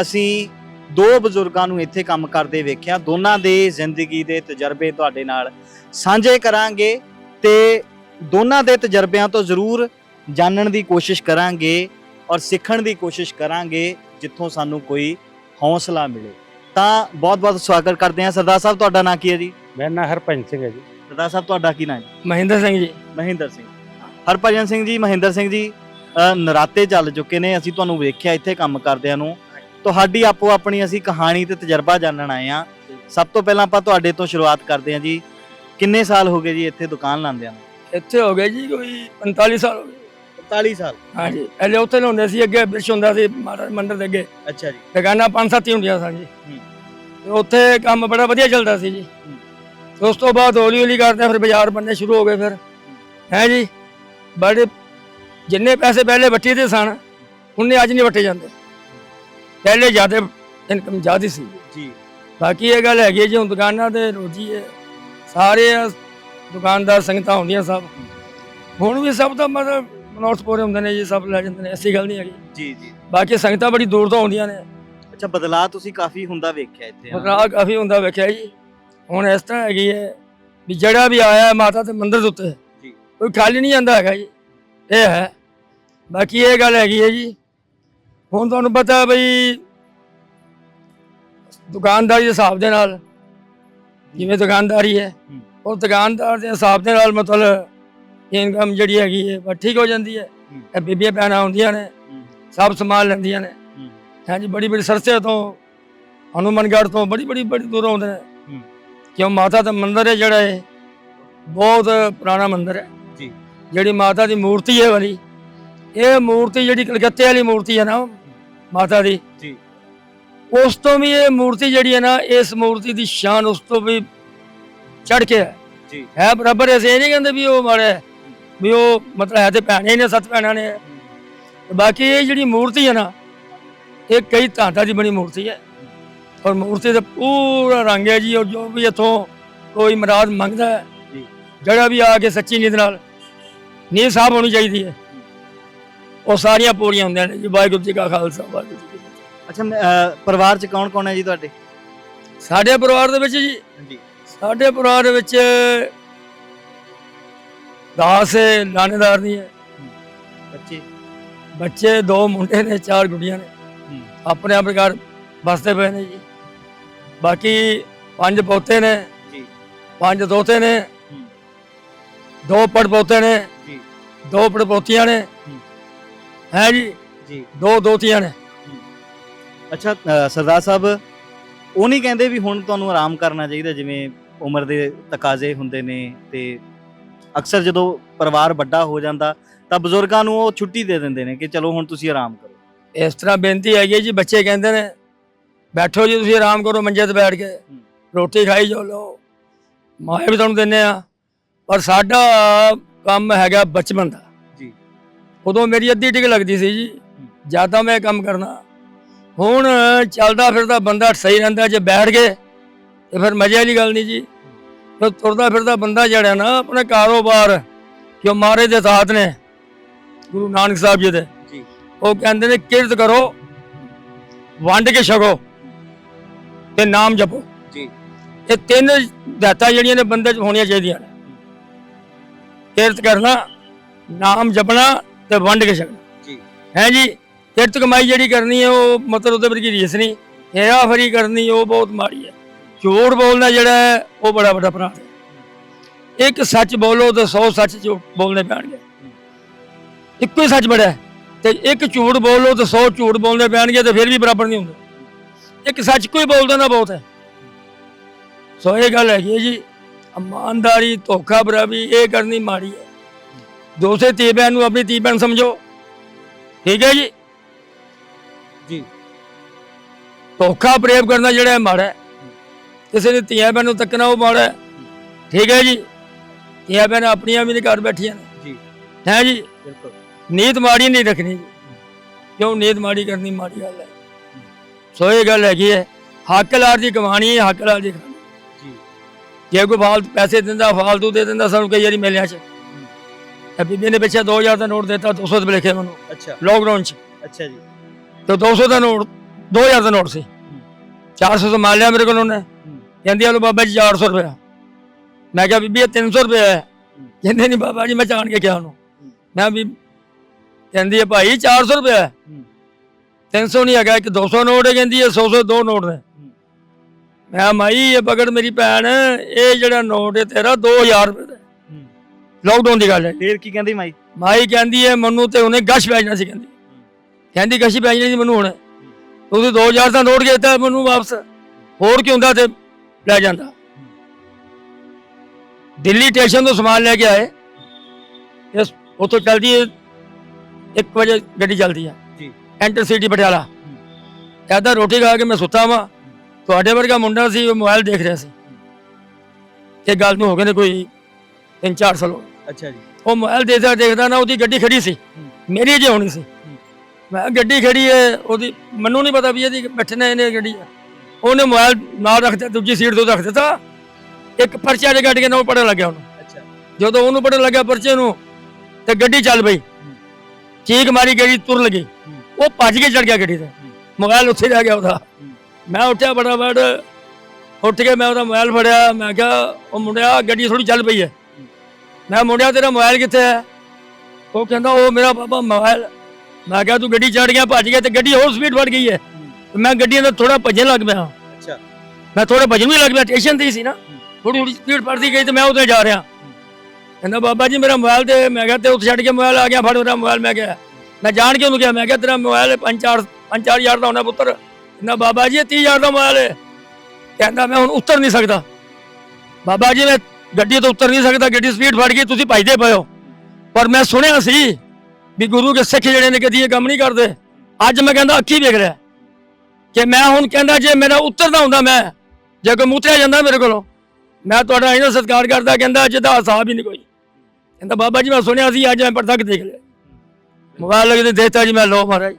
ਅਸੀਂ ਦੋ ਬਜ਼ੁਰਗਾਂ ਨੂੰ ਇੱਥੇ ਕੰਮ ਕਰਦੇ ਵੇਖਿਆ। ਦੋਨਾਂ ਦੇ ਜ਼ਿੰਦਗੀ ਦੇ ਤਜਰਬੇ ਤੁਹਾਡੇ ਨਾਲ ਸਾਂਝੇ ਕਰਾਂਗੇ ਤੇ ਦੋਨਾਂ ਦੇ ਤਜਰਬਿਆਂ ਤੋਂ ਜ਼ਰੂਰ ਜਾਣਨ ਦੀ ਕੋਸ਼ਿਸ਼ ਕਰਾਂਗੇ ਔਰ ਸਿੱਖਣ ਦੀ ਕੋਸ਼ਿਸ਼ ਕਰਾਂਗੇ ਜਿੱਥੋਂ ਸਾਨੂੰ ਕੋਈ ਹੌਸਲਾ ਮਿਲੇ। ਤਾਂ ਬਹੁਤ-ਬਹੁਤ ਸਵਾਗਤ ਕਰਦੇ ਹਾਂ। ਸਰਦਾਰ ਸਾਹਿਬ ਤੁਹਾਡਾ ਨਾਂ ਕੀ ਹੈ ਜੀ? ਮੇਰਾ ਨਾਂ ਹਰਪੰਚ ਸਿੰਘ ਹੈ ਜੀ। ਸਰਦਾਰ ਸਾਹਿਬ ਤੁਹਾਡਾ ਕੀ ਨਾਂ ਹੈ? ਮਹਿੰਦਰ ਸਿੰਘ ਜੀ। ਮਹਿੰਦਰ ਸਿੰਘ। ਹਰਭਜਨ ਸਿੰਘ ਜੀ ਮਹਿੰਦਰ ਸਿੰਘ ਜੀ ਅ, ਨਰਾਤੇ ਚੱਲ ਚੁੱਕੇ ਨੇ। ਅਸੀਂ ਤੁਹਾਨੂੰ ਵੇਖਿਆ ਇੱਥੇ ਕੰਮ ਕਰਦਿਆਂ ਨੂੰ। ਤੁਹਾਡੀ ਆਪੋ ਆਪਣੀ ਅਸੀਂ ਕਹਾਣੀ ਤੇ ਤਜਰਬਾ ਜਾਣਨ ਆਏ ਆ ਸਭ ਤੋਂ ਪਹਿਲਾਂ ਆਪਾਂ ਤੁਹਾਡੇ ਤੋਂ ਸ਼ੁਰੂਆਤ ਕਰਦੇ ਹਾਂ ਜੀ। ਕਿੰਨੇ ਸਾਲ ਹੋ ਗਏ ਜੀ ਇੱਥੇ ਦੁਕਾਨ ਲਾਉਂਦਿਆਂ ਨੂੰ? ਇੱਥੇ ਹੋ ਗਏ ਜੀ ਕੋਈ 45 ਸਾਲ ਹੋ ਗਏ। 45 ਸਾਲ। ਹਾਂਜੀ ਪਹਿਲੇ ਉੱਥੇ ਲਾਉਂਦੇ ਸੀ ਅੱਗੇ ਬਿਰਸ਼ ਹੁੰਦਾ ਸੀ ਮਹਾਰਾਜ ਮੰਦਰ ਦੇ ਅੱਗੇ। ਅੱਛਾ ਜੀ। ਦੁਕਾਨਾਂ ਪੰਜ ਸੱਤ ਹੀ ਹੁੰਦੀਆਂ ਸਨ ਜੀ। ਤੇ ਉੱਥੇ ਕੰਮ ਬੜਾ ਵਧੀਆ ਚੱਲਦਾ ਸੀ ਜੀ। ਉਸ ਤੋਂ ਬਾਅਦ ਹੌਲੀ ਹੌਲੀ ਕਰਦੇ ਫਿਰ ਬਾਜ਼ਾਰ ਬਣਨੇ ਸ਼ੁਰੂ ਹੋ ਗਏ ਫਿਰ। ਹੈ। ਜੀ? ਬੜੇ ਜਿੰਨੇ ਪੈਸੇ ਪਹਿਲੇ ਵੱਟੇ ਦੇ ਸਨ ਉਹਨੇ ਅੱਜ ਨਹੀਂ ਵੱਟੇ ਜਾਂਦੇ। ਪਹਿਲੇ ਜ਼ਿਆਦਾ ਇਨਕਮ ਜ਼ਿਆਦਾ ਸੀ। ਜੀ। ਬਾਕੀ ਇਹ ਗੱਲ ਹੈਗੀ ਜੀ ਹੁਣ ਦੁਕਾਨਾਂ ਤੇ ਰੋਜੀ ਹੈ ਸਾਰੇ ਦੁਕਾਨਦਾਰ ਸੰਗਤਾਂ ਹੁੰਦੀਆਂ ਸਭ। ਹੁਣ ਵੀ ਸਭ ਦਾ ਮਤਲਬ ਮਨੋਰਥ ਪੂਰੇ ਹੁੰਦੇ ਨੇ ਜੀ ਸਭ ਲੈ ਜਾਂਦੇ ਨੇ ਐਸੀ ਗੱਲ ਨਹੀਂ ਹੈਗੀ। ਜੀ ਜੀ। ਬਾਕੀ ਸੰਗਤਾਂ ਬੜੀ ਦੂਰ ਤੋਂ ਆਉਂਦੀਆਂ ਨੇ। ਅੱਛਾ ਬਦਲਾਅ ਤੁਸੀਂ ਕਾਫੀ ਹੁੰਦਾ ਵੇਖਿਆ ਇੱਥੇ। ਬਦਲਾਅ ਕਾਫੀ ਹੁੰਦਾ ਵੇਖਿਆ ਜੀ। ਹੁਣ ਇਸ ਤਰ੍ਹਾਂ ਹੈਗੀ ਹੈ ਵੀ ਜਿਹੜਾ ਵੀ ਆਇਆ ਮਾਤਾ ਦੇ ਮੰਦਿਰ ਦੇ ਉੱਤੇ ਜੀ। ਕੋਈ ਖਾਲੀ ਨਹੀਂ ਜਾਂਦਾ ਹੈਗਾ ਜੀ। ਇਹ ਹੈ। ਬਾਕੀ ਇਹ ਗੱਲ ਹੈਗੀ ਹੈ ਜੀ। ਹੁਣ ਤੁਹਾਨੂੰ ਪਤਾ ਬਈ ਦੁਕਾਨਦਾਰੀ ਦੇ ਹਿਸਾਬ ਦੇ ਨਾਲ ਜਿਵੇਂ ਦੁਕਾਨਦਾਰੀ ਹੂੰ। ਉਹ ਦੁਕਾਨਦਾਰ ਦੇ ਹਿਸਾਬ ਦੇ ਨਾਲ ਮਤਲਬ ਇਨਕਮ ਜਿਹੜੀ ਹੈਗੀ ਹੈ ਬਸ ਠੀਕ ਹੋ ਜਾਂਦੀ ਹੈ। ਇਹ ਬੀਬੀਆਂ ਭੈਣਾਂ ਹੁੰਦੀਆਂ ਨੇ ਸਭ ਸੰਭਾਲ ਲੈਂਦੀਆਂ ਨੇ। ਹਾਂਜੀ ਬੜੀ ਬੜੀ ਸਰਸੇ ਤੋਂ ਹਨੂੰਮਨਗੜ੍ਹ ਤੋਂ ਬੜੀ ਬੜੀ ਬੜੀ ਦੂਰੋਂ ਆਉਂਦੇ ਨੇ। ਕਿਉਂ ਮਾਤਾ ਦਾ ਮੰਦਿਰ ਹੈ ਜਿਹੜਾ ਇਹ ਬਹੁਤ ਪੁਰਾਣਾ ਮੰਦਿਰ ਹੈ ਜੀ। ਜਿਹੜੀ ਮਾਤਾ ਦੀ ਮੂਰਤੀ ਹੈ ਵਾਲੀ ਇਹ ਮੂਰਤੀ ਜਿਹੜੀ ਕਲਕੱਤੇ ਵਾਲੀ ਮੂਰਤੀ ਹੈ ਨਾ ਮਾਤਾ ਦੀ ਜੀ। ਉਸ ਤੋਂ ਵੀ ਇਹ ਮੂਰਤੀ ਜਿਹੜੀ ਹੈ ਨਾ ਇਸ ਮੂਰਤੀ ਦੀ ਸ਼ਾਨ ਉਸ ਤੋਂ ਵੀ ਚੜ ਕੇ ਹੈ ਜੀ। ਹੈ ਬਰਾਬਰ ਅਸੀਂ ਇਹ ਨਹੀਂ ਕਹਿੰਦੇ ਵੀ ਉਹ ਮਾੜਾ ਵੀ ਉਹ ਮਤਲਬ ਹੈ ਤੇ ਭੈਣਾਂ ਹੀ ਨੇ ਸੱਤ ਭੈਣਾਂ ਨੇ। ਤੇ ਬਾਕੀ ਇਹ ਜਿਹੜੀ ਮੂਰਤੀ ਹੈ ਨਾ ਇਹ ਕਈ ਧਾਤਾਂ ਦੀ ਬਣੀ ਮੂਰਤੀ ਹੈ। ਔਰ ਮੂਰਤੀ ਦਾ ਪੂਰਾ ਰੰਗ ਹੈ ਜੀ ਔਰ ਜੋ ਵੀ ਇਥੋਂ ਕੋਈ ਮਰਾਦ ਮੰਗਦਾ ਹੈ। ਜਿਹੜਾ ਵੀ ਆ ਕੇ ਸੱਚੀ ਨੀਤ ਨਾਲ ਨੀਤ ਸਾਫ਼ ਹੋਣੀ ਚਾਹੀਦੀ ਹੈ। ਉਹ ਸਾਰੀਆਂ ਪੂਰੀਆਂ ਹੁੰਦੀਆਂ ਨੇ ਜੀ ਵਾਹਿਗੁਰੂ ਜੀ ਕਾ ਖਾਲਸਾ ਵਾਹਿਗੁਰੂ ਜੀ ਕੀ ਫਤਿਹ। ਅੱਛਾ ਪਰਿਵਾਰ ਚ ਕੌਣ ਕੌਣ ਹੈ ਜੀ ਤੁਹਾਡੇ? ਸਾਡੇ ਪਰਿਵਾਰ ਦੇ ਵਿੱਚ ਜੀ ਸਾਡੇ ਪਰਿਵਾਰ ਦੇ ਵਿੱਚ ਦਾਸ ਹੈ ਲਾਣੇਦਾਰ ਦੀ ਹੈ। ਬੱਚੇ? ਬੱਚੇ ਦੋ ਮੁੰਡੇ ਨੇ ਚਾਰ ਗੁੱਡੀਆਂ ਨੇ। ਹੂੰ। ਆਪਣੇ ਆਪਣੇ ਘਰ ਬਸਦੇ ਪਏ ਨੇ ਜੀ। ਬਾਕੀ ਪੰਜ ਪੋਤੇ ਨੇ ਜੀ। ਪੰਜ ਦੋਤੇ ਨੇ ਹੂੰ। ਦੋ ਪੜਪੋਤੇ ਨੇ ਜੀ। ਦੋ ਪੜਪੋਤੀਆਂ ਨੇ। ਹੂੰ। ਹੈ ਜੀ? ਜੀ। ਦੋ ਦੋਤੀਆਂ ਨੇ। ਅੱਛਾ ਸਰਦਾਰ ਸਾਹਿਬ ਉਹ ਨਹੀਂ ਕਹਿੰਦੇ ਵੀ ਹੁਣ ਤੁਹਾਨੂੰ ਆਰਾਮ ਕਰਨਾ ਚਾਹੀਦਾ ਜਿਵੇਂ ਉਮਰ ਦੇ ਤਕਾਜ਼ੇ ਹੁੰਦੇ ਨੇ ਤੇ ਅਕਸਰ ਜਦੋਂ ਪਰਿਵਾਰ ਵੱਡਾ ਹੋ ਜਾਂਦਾ ਤਾਂ ਬਜ਼ੁਰਗਾਂ ਨੂੰ ਉਹ ਛੁੱਟੀ ਦੇ ਦਿੰਦੇ ਨੇ ਕਿ ਚਲੋ ਹੁਣ ਤੁਸੀਂ ਆਰਾਮ ਕਰੋ। ਇਸ ਤਰ੍ਹਾਂ ਬੇਨਤੀ ਹੈਗੀ ਹੈ ਜੀ ਬੱਚੇ ਕਹਿੰਦੇ ਨੇ ਬੈਠੋ ਜੀ ਤੁਸੀਂ ਆਰਾਮ ਕਰੋ ਮੰਜੇ ਤੇ ਬੈਠ ਕੇ ਰੋਟੀ ਖਾਈ ਜੋ ਲਓ। ਮਾਏ ਵੀ ਤੁਹਾਨੂੰ ਦਿੰਨੇ ਆ ਪਰ ਸਾਡਾ ਕੰਮ ਹੈਗਾ ਬਚਪਨ ਦਾ। ਜੀ। ਉਦੋਂ ਮੇਰੀ ਅੱਧੀ ਟਿਕ ਲੱਗਦੀ ਸੀ ਜੀ ਜ਼ਿਆਦਾ ਮੈਂ ਕੰਮ ਕਰਨਾ। ਹੁਣ ਚੱਲਦਾ ਫਿਰਦਾ ਬੰਦਾ ਸਹੀ ਰਹਿੰਦਾ ਜੇ ਬੈਠ ਗਏ ਤੇ ਫਿਰ ਮਜ਼ੇ ਵਾਲੀ ਗੱਲ ਨਹੀਂ ਜੀ। ਫਿਰ ਤੁਰਦਾ ਫਿਰਦਾ ਬੰਦਾ ਜਿਹੜਾ ਨਾ ਆਪਣੇ ਕਾਰੋਬਾਰ ਕਿਉਂ ਮਾਰੇ ਦੇ ਸਾਥ ਨੇ ਗੁਰੂ ਨਾਨਕ ਸਾਹਿਬ ਜੀ ਦੇ ਜੀ। ਉਹ ਕਹਿੰਦੇ ਨੇ ਕਿਰਤ ਕਰੋ ਵੰਡ ਕੇ ਛਕੋ ਤੇ ਨਾਮ ਜਪੋ। ਜੀ। ਇਹ ਤਿੰਨ ਦਾਤਾਂ ਜਿਹੜੀਆਂ ਨੇ ਬੰਦੇ 'ਚ ਹੋਣੀਆਂ ਚਾਹੀਦੀਆਂ ਨੇ। ਕਿਰਤ ਕਰਨਾ ਨਾਮ ਜਪਣਾ ਤੇ ਵੰਡ ਕੇ ਛਕਣਾ। ਜੀ। ਹੈ ਜੀ? ਕਿਰਤ ਕਮਾਈ ਜਿਹੜੀ ਕਰਨੀ ਹੈ ਉਹ ਮਤਲਬ ਉਹਦੇ ਵਰਗੀ ਰੀਸ ਨਹੀਂ। ਹੇਰਾ ਫਰੀ ਕਰਨੀ ਉਹ ਬਹੁਤ ਮਾੜੀ ਹੈ। ਝੂਠ ਬੋਲਣਾ ਜਿਹੜਾ ਹੈ ਉਹ ਬੜਾ ਵੱਡਾ ਅਪਰਾਧ ਹੈ। ਇੱਕ ਸੱਚ ਬੋਲੋ ਤੇ 100 ਸੱਚ ਝੂਠ ਬੋਲਨੇ ਪੈਣਗੇ। ਇੱਕੋ ਹੀ ਸੱਚ ਬੜਾ ਤੇ ਇੱਕ ਝੂਠ ਬੋਲੋ ਤੇ 100 ਝੂਠ ਬੋਲਨੇ ਪੈਣਗੇ ਤੇ ਫਿਰ ਵੀ ਬਰਾਬਰ ਨਹੀਂ ਹੁੰਦੇ। ਇੱਕ ਸੱਚ ਕੋਈ ਬੋਲਦਾ ਨਾ ਬਹੁਤ ਹੈ। ਸੋ ਇਹ ਗੱਲ ਹੈਗੀ ਹੈ ਜੀ ਇਮਾਨਦਾਰੀ ਧੋਖਾ ਬਰਾਬਰੀ ਇਹ ਕਰਨੀ ਮਾੜੀ ਹੈ। ਦੋਸੇ ਧੀ ਭੈਣ ਨੂੰ ਆਪਣੀ ਧੀ ਭੈਣ ਸਮਝੋ। ਠੀਕ ਹੈ ਜੀ? ਜੀ। ਧੋਖਾ ਪ੍ਰੇਮ ਕਰਨਾ ਜਿਹੜਾ ਮਾੜਾ ਹੈ। ਕਿਸੇ ਨੇ ਧੀਆਂ ਭੈਣ ਨੂੰ ਤੱਕਣਾ ਉਹ ਮਾੜਾ ਹੈ। ਠੀਕ ਹੈ ਜੀ? ਧੀਆਂ ਭੈਣ ਆਪਣੀਆਂ ਵੀ ਨੇ ਘਰ ਬੈਠੀਆਂ ਨੇ। ਜੀ। ਹੈ ਜੀ? ਬਿਲਕੁਲ। ਨੀਤ ਮਾੜੀ ਨਹੀਂ ਰੱਖਣੀ ਜੀ। ਕਿਉਂ? ਨੀਤ ਮਾੜੀ ਕਰਨੀ ਮਾੜੀ ਗੱਲ ਹੈ। ਸੋ ਇਹ ਗੱਲ ਹੈਗੀ ਹੈ ਹੱਕ ਲਾਰ ਦੀ ਕਮਾਣੀ ਹੈ ਹੱਕ ਲਾਰ ਦੀ ਖਾਣੀ। ਜੀ। ਜੇ ਕੋਈ ਫਾਲਤੂ ਪੈਸੇ ਦਿੰਦਾ ਫਾਲਤੂ ਦੇ ਦਿੰਦਾ ਸਾਨੂੰ ਕਈ ਵਾਰੀ ਮਿਲਿਆ ਚ। ਇਹ ਬੀਬੀ ਨੇ ਪਿੱਛੇ 2000 ਦਾ ਨੋਟ ਦਿੱਤਾ 200 ਦੇ ਲਿਖਿਆ ਮੈਨੂੰ ਅੱਛਾ। ਲੋਕਡਾਊਨ ਚ। ਅੱਛਾ ਜੀ। ਤੇ 200 ਦਾ ਨੋਟ 2000 ਦਾ ਨੋਟ ਸੀ। 400 ਤੋਂ ਮਾਰ ਲਿਆ ਮੇਰੇ ਕੋਲ ਉਹਨੇ। ਕਹਿੰਦੀ ਆ ਲੋ ਬਾਬਾ ਜੀ 400 ਰੁਪਇਆ। ਮੈਂ ਕਿਹਾ ਬੀਬੀ ਇਹ 300 ਰੁਪਇਆ ਹੈ। ਕਹਿੰਦੇ ਨਹੀਂ ਬਾਬਾ ਜੀ ਮੈਂ ਜਾਣ ਕੇ ਕਿਹਾ ਉਹਨੂੰ। ਮੈਂ ਵੀ ਕਹਿੰਦੀ ਹੈ ਭਾਈ 400 ਰੁਪਇਆ ਹੈ। 300 ਨਹੀਂ ਹੈਗਾ ਇੱਕ 200 ਨੋਟ ਹੈ ਕਹਿੰਦੀ ਹੈ 100 100 ਦੋ ਨੋਟ ਨੇ। ਮੈਂ ਮਾਈ ਇਹ ਪਕੜ ਮੇਰੀ ਭੈਣ ਇਹ ਜਿਹੜਾ ਨੋਟ ਹੈ ਤੇਰਾ 2000 ਰੁਪਏ ਦਾ। ਲੋਕਡਾਊਨ ਦੀ ਗੱਲ ਹੈ। ਫੇਰ ਕੀ ਕਹਿੰਦੀ ਮਾਈ? ਮਾਈ ਕਹਿੰਦੀ ਹੈ ਮੈਨੂੰ ਤੇ ਉਹਨੇ ਗਸ਼ ਭੇਜਣਾ ਸੀ ਕਹਿੰਦੀ। ਕਹਿੰਦੀ ਗਸ਼ ਭੇਜਣੀ ਸੀ ਮੈਨੂੰ ਹੁਣ। ਤੁਸੀਂ 2000 ਦਾ ਨੋਟ ਦਿੱਤਾ ਮੈਨੂੰ ਵਾਪਸ। ਹੋਰ ਕੀ ਹੁੰਦਾ ਤੇ ਲੈ ਜਾਂਦਾ। ਦਿੱਲੀ ਸਟੇਸ਼ਨ ਤੋਂ ਸਮਾਨ ਲੈ ਕੇ ਆਏ। ਇਸ ਉੱਥੋਂ ਚੱਲਦੀ ਹੈ 1 ਵਜੇ ਗੱਡੀ ਚੱਲਦੀ ਹੈ ਜੀ। Enter city Patiala. ਕਹਿੰਦਾ ਰੋਟੀ ਖਾ ਕੇ ਮੈਂ ਸੁੱਤਾ ਵਾਂ। ਤੁਹਾਡੇ ਵਰਗਾ ਮੁੰਡਾ ਸੀ ਉਹ ਮੋਬਾਈਲ ਦੇਖ ਰਿਹਾ ਸੀ। ਇਹ ਗੱਲ ਨੂੰ ਹੋ ਗਏ ਨੇ ਕੋਈ 3-4 ਸਾਲ ਹੋ ਅੱਛਾ ਜੀ। ਉਹ ਮੋਬਾਈਲ ਦੇਖਦਾ ਦੇਖਦਾ ਨਾ ਉਹਦੀ ਗੱਡੀ ਖੜੀ ਸੀ। ਮੇਰੀ ਜੇ ਹੋਣੀ ਸੀ। ਮੈਂ ਗੱਡੀ ਖੜੀ ਹੈ ਉਹਦੀ ਮੈਨੂੰ ਨਹੀਂ ਪਤਾ ਵੀ ਇਹਦੀ ਬੈਠਣਾ ਇਹਨੇ ਗੱਡੀ ਉਹਨੇ ਮੋਬਾਈਲ ਨਾਲ ਰੱਖ ਦਿੱਤਾ ਦੂਜੀ ਸੀਟ ਤੋਂ ਰੱਖ ਦਿੱਤਾ। ਇੱਕ ਪਰਚਾ ਦੇ ਕੱਢ ਕੇ ਨਾ ਉਹ ਪੜਨ ਲੱਗਿਆ ਉਹਨੂੰ। ਅੱਛਾ। ਜਦੋਂ ਉਹਨੂੰ ਪੜਨ ਲੱਗਿਆ ਪਰਚੇ ਨੂੰ ਤੇ ਗੱਡੀ ਚੱਲ ਪਈ। ਚੀਕ ਮਾਰੀ ਗੱਡੀ ਤੁਰ ਲੱਗੀ। ਉਹ ਭੱਜ ਕੇ ਚੜ ਗਿਆ ਗੱਡੀ ਤੇ। ਮੋਬਾਈਲ ਉੱਥੇ ਰਹਿ ਗਿਆ ਉਹਦਾ। ਮੈਂ ਉੱਠਿਆ ਫਟਾਫਟ। ਉੱਠ ਕੇ ਮੈਂ ਉਹਦਾ ਮੋਬਾਈਲ ਫੜਿਆ। ਮੈਂ ਕਿਹਾ ਉਹ ਮੁੰਡਿਆ ਗੱਡੀ ਥੋੜੀ ਚੱਲ ਪਈ ਹੈ। ਮੈਂ ਮੁੰਡਿਆ ਤੇਰਾ ਮੋਬਾਈਲ ਕਿੱਥੇ ਹੈ? ਉਹ ਕਹਿੰਦਾ ਉਹ ਮੇਰਾ ਬਾਬਾ ਮੋਬਾਈਲ। ਮੈਂ ਕਿਹਾ ਤੂੰ ਗੱਡੀ ਚੜ ਗਿਆ ਭੱਜ ਗਿਆ ਤੇ ਗੱਡੀ ਹੋਰ ਸਪੀਡ ਵੱਧ ਗਈ ਹੈ। ਮੈਂ ਗੱਡੀ ਅੰਦਰ ਥੋੜਾ ਭੱਜਣ ਲੱਗ ਪਿਆ। ਅੱਛਾ। ਮੈਂ ਥੋੜਾ ਭੱਜਣ ਵੀ ਲੱਗ ਪਿਆ ਸਟੇਸ਼ਨ ਤੇ ਹੀ ਸੀ ਨਾ। ਥੋੜੀ ਥੋੜੀ ਸਪੀਡ ਵੱਧਦੀ ਗਈ ਤੇ ਮੈਂ ਉੱਥੇ ਜਾ ਰਿਹਾ। ਕਹਿੰਦਾ ਬਾਬਾ ਜੀ ਮੇਰਾ ਮੋਬਾਈਲ ਤੇ ਮੈਂ ਕਿਹਾ ਤੇ ਉੱਥੇ ਛੱਡ ਕੇ ਮੋਬਾਈਲ ਆ ਗਿਆ ਫੜ ਮੇਰਾ ਮੋਬਾਈਲ ਮੈਂ ਕਿਹਾ। ਮੈਂ ਜਾਣ ਕੇ ਉਹਨੂੰ ਕਿਹਾ ਮੈਂ ਕਿਹਾ ਤੇਰਾ ਮੋਬਾਈਲ 5-4 5-4000 ਦਾ ਹੋਣਾ ਪੁੱਤਰ। ਕਹਿੰਦਾ ਬਾਬਾ ਜੀ ਇਹ 30000 ਦਾ ਮੋਬਾਈਲ ਹੈ। ਕਹਿੰਦਾ ਮੈਂ ਹੁਣ ਉਤਰ ਨਹੀਂ ਸਕਦਾ। ਬਾਬਾ ਜੀ ਮੈਂ ਗੱਡੀ ਤੋਂ ਉਤਰ ਨਹੀਂ ਸਕਦਾ ਗੱਡੀ ਸਪੀਡ ਫੜ ਗਈ ਤੁਸੀਂ ਭੱਜਦੇ ਪਏ ਹੋ। ਪਰ ਮੈਂ ਸੁਣਿਆ ਸੀ ਵੀ ਗੁਰੂ ਕੇ ਸਿੱਖ ਜਿਹੜੇ ਨੇ ਕਦੀ ਇਹ ਕੰਮ ਨਹੀਂ ਕਰਦੇ। ਅੱਜ ਮੈਂ ਕਹਿੰਦਾ ਅੱਖੀ ਵੇਖ ਰਿਹਾ। ਕਿ ਮੈਂ ਹੁਣ ਕਹਿੰਦਾ ਜੇ ਮੇਰਾ ਉਤਰਦਾ ਹੁੰਦਾ ਮੈਂ, ਜੇ ਕੋਈ ਮੁੱਤਰਿਆ ਜਾਂਦਾ ਮੇਰੇ ਕੋਲੋਂ, ਮੈਂ ਤੁਹਾਡਾ ਇਹਨਾਂ ਸਤਿਕਾਰ ਕਰਦਾ, ਕਹਿੰਦਾ ਅੱਜ ਜਿਹਦਾ ਹਿਸਾਬ ਹੀ ਨਹੀਂ ਕੋਈ। ਕਹਿੰਦਾ ਬਾਬਾ ਜੀ ਮੈਂ ਸੁਣਿਆ ਸੀ, ਅੱਜ ਮੈਂ ਪਰਤੱਖ ਦੇਖ ਲਿਆ। ਮੋਬਾਈਲ ਲੱਗਦੇ ਦੇਤਾ ਜੀ ਮੈਂ ਲੋ ਮਹਾਰਾਜ।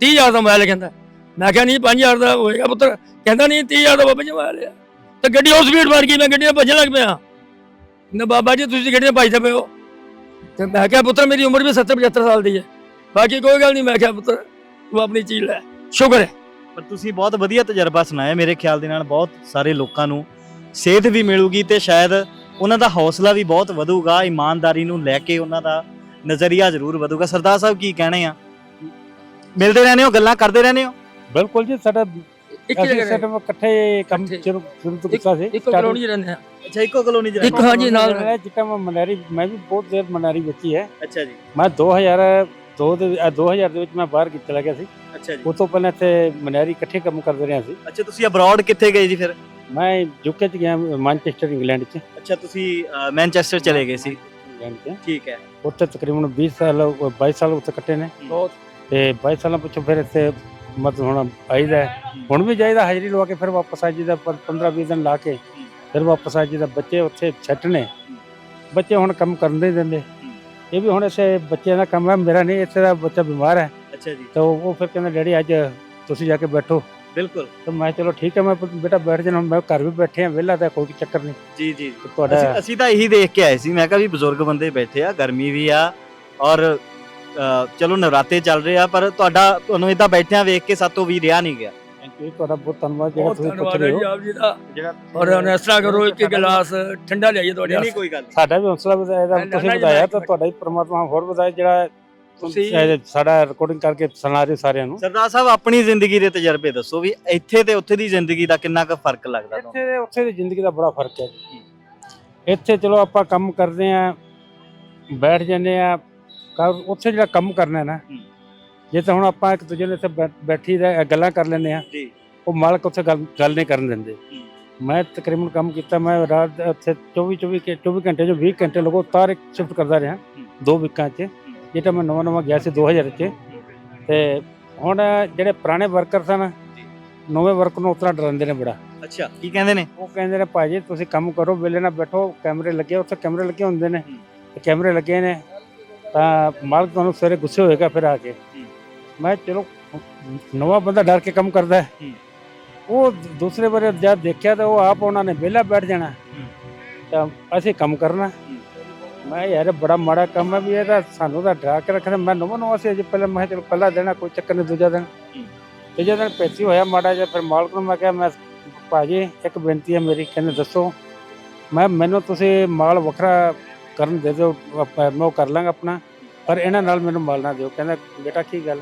30000 ਦਾ ਮੋਬਾਈਲ ਕਹਿੰਦਾ। ਮੈਂ ਕਿਹਾ ਨਹੀਂ 5000 ਦਾ ਹੋਏਗਾ ਪੁੱਤਰ। ਕਹਿੰਦਾ ਨਹੀਂ 30000 ਦਾ ਬਾਬਾ ਜੀ ਮੋਬਾਈਲ ਆ। ਤੇ ਗੱਡੀ ਉਸ ਸਪੀਡ ਮਾਰ ਗਈ ਮੈਂ ਗੱਡੀ ਨਾਲ ਭੱਜਣ ਲੱਗ ਪਿਆ। ਕਹਿੰਦਾ ਬਾਬਾ ਜੀ, ਤੁਸੀਂ ਗੱਡੀ ਨਾਲ ਭੱਜਦੇ ਪਏ ਹੋ। ਤੇ ਮੈਂ ਕਿਹਾ ਪੁੱਤਰ, ਮੇਰੀ ਉਮਰ ਵੀ 70 75 ਸਾਲ ਦੀ ਹੈ। ਬਾਕੀ ਕੋਈ ਗੱਲ ਨਹੀਂ, ਮੈਂ ਕਿਹਾ ਪੁੱਤਰ, ਤੂੰ ਆਪਣੀ ਚੀਜ਼ ਲੈ। ਸ਼ੁਕਰ ਹੈ। ਪਰ ਤੁਸੀਂ ਬਹੁਤ ਵਧੀਆ ਤਜਰਬਾ ਸੁਣਾਇਆ ਮੇਰੇ ਖਿਆਲ ਦੇ ਨਾਲ ਬਹੁਤ ਸਾਰੇ ਲੋਕਾਂ ਨੂੰ। ਸੇਧ ਵੀ ਮਿਲੂਗੀ ਤੇ ਸ਼ਾਇਦ ਉਹਨਾਂ ਦਾ ਹੌਸਲਾ ਵੀ ਬਹੁਤ ਵਧੂਗਾ ਇਮਾਨਦਾਰੀ ਨੂੰ ਲੈ ਕੇ ਉਹਨਾਂ ਦਾ ਨਜ਼ਰੀਆ ਜ਼ਰੂਰ ਵਧੂਗਾ। ਸਰਦਾਰ ਸਾਹਿਬ ਕੀ ਕਹਿਣੇ ਆ? ਮਿਲਦੇ ਰਹਿੰਦੇ ਹੋ ਗੱਲਾਂ ਕਰਦੇ ਰਹਿੰਦੇ ਹੋ? ਬਿਲਕੁਲ ਜੀ ਸਾਡਾ ਇੱਕ ਅਸੀਂ ਜਗ੍ਹਾ ਸਾਡੇ ਇਕੱਠੇ ਕੰਮ ਇਕੱਠੇ। ਸ਼ੁਰੂ ਸ਼ੁਰੂ ਤੋਂ ਕੀਤਾ ਸੀ। ਇੱਕ ਕਲੋਨੀ ਰਹਿੰਦੇ ਆ ਅੱਛਾ ਇੱਕੋ ਕਲੋਨੀ ਚ ਇੱਕ ਹਾਂ? ਜੀ, ਨਾਲ- ਜਿੱਦਾਂ ਮੈਂ ਮਨਾਰੀ ਮੈਂ ਵੀ ਬਹੁਤ ਦੇਰ ਮਨਾਰੀ ਬੱਚੀ ਹੈ ਅੱਛਾ ਜੀ। ਮੈਂ 2002 ਦੇ ਅ, 2000 ਦੇ ਵਿੱਚ ਮੈਂ ਬਾਹਰ ਚਲਾ ਗਿਆ ਸੀ। ਅੱਛਾ ਜੀ। ਉਸ ਤੋਂ ਪਹਿਲਾਂ ਇੱਥੇ ਮਨਾਰੀ ਇਕੱਠੇ ਕੰਮ ਕਰਦੇ ਰਹੇ ਸੀ। ਅੱਛਾ ਤੁਸੀਂ ਅਬਰਾਡ ਕਿੱਥੇ ਗਏ ਜੀ ਫਿਰ? ਮੈਂ ਯੂਕੇ ਚ ਗਿਆ ਮਾਨਚੈਸਟਰ ਇੰਗਲੈਂਡ ਚ। ਅੱਛਾ ਤੁਸੀਂ ਅ, ਮੈਨਚੈਸਟਰ ਚਲੇ ਗਏ ਸੀ। ਇੰਗਲੈਂਡ ਚ। ਠੀਕ ਹੈ। ਉੱਥੇ ਤਕਰੀਬਨ 20 ਸਾਲ 22 ਸਾਲ ਉੱਥੇ ਕੱਟੇ ਨੇ। ਬਹੁਤ। ਤੇ 22 ਸਾਲਾਂ ਪਿੱਛੋਂ ਫਿਰ ਇੱਥੇ ਮਤਲਬ ਹੁਣ ਆਈਦਾ ਹੈ। ਹੁਣ ਵੀ ਜਾਈਦਾ ਹਾਜ਼ਰੀ ਲਵਾ ਕੇ ਫਿਰ ਵਾਪਸ ਆ ਜੀਦਾ 15 20 ਦਿਨ ਲਾ ਕੇ ਫਿਰ ਵਾਪਸ ਆ ਜੀਦਾ ਬੱਚੇ ਉੱਥੇ ਸੈੱਟ ਨੇ। ਬੱਚੇ ਹੁਣ ਕੰਮ ਕਰਨ ਨਹੀਂ ਦਿੰਦੇ। ਇਹ ਵੀ ਹੁਣ ਇਸੇ ਬੱਚਿਆਂ ਦਾ ਕੰਮ ਹੈ ਮੇਰਾ ਨਹੀਂ ਇੱਥੇ ਦਾ ਬੱਚਾ ਬਿਮਾਰ ਹੈ। ਅੱਛਾ ਜੀ। ਤਾਂ ਉਹ ਫਿਰ ਕਹਿੰਦਾ ਡੈਡੀ ਅੱਜ ਤੁਸੀਂ ਜਾ ਕੇ ਬੈਠੋ। ਬਿਲਕੁਲ। ਤਾਂ ਮੈਂ ਚਲੋ ਠੀਕ ਹੈ ਮੈਂ ਬੇਟਾ ਬੈਠ ਜਾਣਾ ਮੈਂ ਘਰ ਵੀ ਬੈਠੇ ਆ ਵਿਹਲਾ ਤਾਂ ਕੋਈ ਚੱਕਰ ਨਹੀਂ। ਜੀ ਜੀ। ਤੁਹਾਡਾ ਅਸੀਂ ਅਸੀਂ ਤਾਂ ਇਹੀ ਦੇਖ ਕੇ ਆਏ ਸੀ। ਮੈਂ ਕਿਹਾ ਵੀ ਬਜ਼ੁਰਗ ਬੰਦੇ ਬੈਠੇ ਆ ਗਰਮੀ ਵੀ ਆ ਔਰ ਚਲੋ ਨਵਰਾਤੇ ਚੱਲ ਰਹੇ ਆ ਪਰ ਤੁਹਾਡਾ ਤੁਹਾਨੂੰ ਇਦਾਂ ਬੈਠਿਆਂ ਵੇਖ ਕੇ ਸਾਤੋਂ ਵੀ ਰਿਹਾ ਨਹੀਂ ਗਿਆ। ਥੈਂਕ ਯੂ ਤੁਹਾਡਾ ਬਹੁਤ ਧੰਨਵਾਦ ਜਿਹੜਾ ਤੁਸੀਂ ਪੁੱਛ ਰਹੇ ਹੈ। ਜੀ ਦਾ। ਜਿਹੜਾ ਔਰ ਹੁਣ ਇਸ ਤਰ੍ਹਾਂ ਕਰੋ ਇੱਕ ਗਲਾਸ ਠੰਡਾ ਲਿਆਈਏ ਤੁਹਾਡੇ ਨਹੀਂ ਕੋਈ ਗੱਲ ਸਾਡਾ ਵੀ ਹੌਸਲਾ ਵਧਾਇਆ ਤੁਸੀਂ ਵਧਾਇਆ ਤਾਂ ਤੁਹਾਡਾ ਹੀ ਪ੍ਰਮਾਤਮਾ ਹੋਰ ਜਿਹੜਾ ਤੁਸੀਂ ਇਹ ਸਾਡਾ ਰਿਕਾਰਡਿੰਗ ਕਰਕੇ ਸੁਣਾ ਰਹੇ ਸਾਰਿਆਂ ਨੂੰ। ਸਰਦਾਰ ਸਾਹਿਬ ਆਪਣੀ ਜ਼ਿੰਦਗੀ ਦੇ ਤਜਰਬੇ ਦੱਸੋ ਵੀ ਇੱਥੇ ਤੇ ਉੱਥੇ ਦੀ ਜ਼ਿੰਦਗੀ ਦਾ ਕਿੰਨਾ ਕੁ ਫ਼ਰਕ ਲੱਗਦਾ ਤੁਹਾਨੂੰ? ਇੱਥੇ ਤੇ ਉੱਥੇ ਦੀ ਜ਼ਿੰਦਗੀ ਦਾ ਬੜਾ ਫ਼ਰਕ ਹੈ ਜੀ। ਇੱਥੇ ਚਲੋ ਆਪਾਂ ਕੰਮ ਕਰਦੇ ਆ ਬੈਠ ਜਾਂਦੇ ਆ ਉੱਥੇ ਜਿਹੜਾ ਕੰਮ ਕਰਨਾ ਨਾ। ਜੇ ਤਾਂ ਹੁਣ ਆਪਾਂ ਇੱਕ ਦੂਜੇ ਨਾਲ ਇੱਥੇ ਬੈਠੀ ਗੱਲਾਂ ਕਰ ਲੈਂਦੇ ਆ ਜੀ। ਉਹ ਮਾਲਕ ਉੱਥੇ ਗੱਲ ਨਹੀਂ ਕਰਨ ਦਿੰਦੇ। ਮੈਂ ਤਕਰੀਬਨ ਕੰਮ ਕੀਤਾ ਮੈਂ ਰਾਤ ਉੱਥੇ 24 24 ਘੰ- 24 ਘੰਟੇ ਜੋ 20 ਘੰਟੇ ਲਗਾਤਾਰ ਇੱਕ ਸ਼ਿਫਟ ਕਰਦਾ ਰਿਹਾ। ਦੋ ਵੀਕਾਂ 'ਚ। ਜਿਹੜਾ ਮੈਂ ਨਵਾਂ ਨਵਾਂ ਗਿਆ ਸੀ 2000 'ਚ ਤੇ ਹੁਣ ਜਿਹੜੇ ਪੁਰਾਣੇ ਵਰਕਰ ਸਨ। ਨਵੇਂ ਵਰਕਰ ਨੂੰ ਉਤਰਾ ਡਰਾਉਂਦੇ ਨੇ ਬੜਾ। ਅੱਛਾ ਕੀ ਕਹਿੰਦੇ ਨੇ? ਉਹ ਕਹਿੰਦੇ ਨੇ ਭਾਜੀ ਤੁਸੀਂ ਕੰਮ ਕਰੋ ਵੇਲੇ ਨਾ ਬੈਠੋ ਕੈਮਰੇ ਲੱਗੇ ਉੱਥੇ ਕੈਮਰੇ ਲੱਗੇ ਹੁੰਦੇ ਨੇ। ਕੈਮਰੇ ਲੱਗੇ ਨੇ ਤਾਂ ਮਾਲਕ ਤੁਹਾਨੂੰ ਸਵੇਰੇ ਗੁੱਸੇ ਹੋਏਗਾ ਫਿਰ ਆ ਕੇ। ਮੈਂ ਚਲੋ ਨਵਾਂ ਬੰਦਾ ਡਰ ਕੇ ਕੰਮ ਕਰਦਾ ਹੈ। ਉਹ ਦੂਸਰੇ ਵਾਰ ਜਦ ਦੇਖਿਆ ਤਾਂ ਉਹ ਆਪ ਉਹਨਾਂ ਨੇ ਵਿਹਲਾ ਬੈਠ ਜਾਣਾ। ਤਾਂ ਅਸੀਂ ਕੰਮ ਕਰਨਾ। ਮੈਂ ਯਾਰ ਬੜਾ ਮਾੜਾ ਕੰਮ ਹੈ ਵੀ ਇਹ ਤਾਂ ਸਾਨੂੰ ਤਾਂ ਡਰਾ ਕੇ ਰੱਖਣਾ। ਮੈਂ ਨਵਾਂ ਨਵਾਂ ਸੀ, ਅਜੇ ਪਹਿਲਾਂ ਮੈਂ ਕਿਹਾ ਚਲੋ ਪਹਿਲਾ ਦੇਣਾ, ਕੋਈ ਚੱਕਰ ਨਹੀਂ, ਦੂਜਾ ਦਿਨ। ਤੀਜਾ ਦਿਨ ਪੈਸੀ ਹੋਇਆ ਮਾੜਾ ਜਿਹਾ, ਫਿਰ ਮਾਲਕ ਨੂੰ ਮੈਂ ਕਿਹਾ, ਮੈਂ ਭਾਜੀ, ਇੱਕ ਬੇਨਤੀ ਹੈ ਮੇਰੀ, ਕਹਿੰਦੇ ਦੱਸੋ। ਮੈਂ ਮੈਨੂੰ ਤੁਸੀਂ ਮਾਲ ਵੱਖਰਾ ਕਰਨ ਦੇ ਦਿਓ ਮੈਂ ਉਹ ਕਰ ਲਾਂਗਾ ਆਪਣਾ, ਪਰ ਇਹਨਾਂ ਨਾਲ ਮੈਨੂੰ ਮਾਲ ਨਾ ਦਿਓ। ਕਹਿੰਦਾ, ਬੇਟਾ, ਕੀ ਗੱਲ?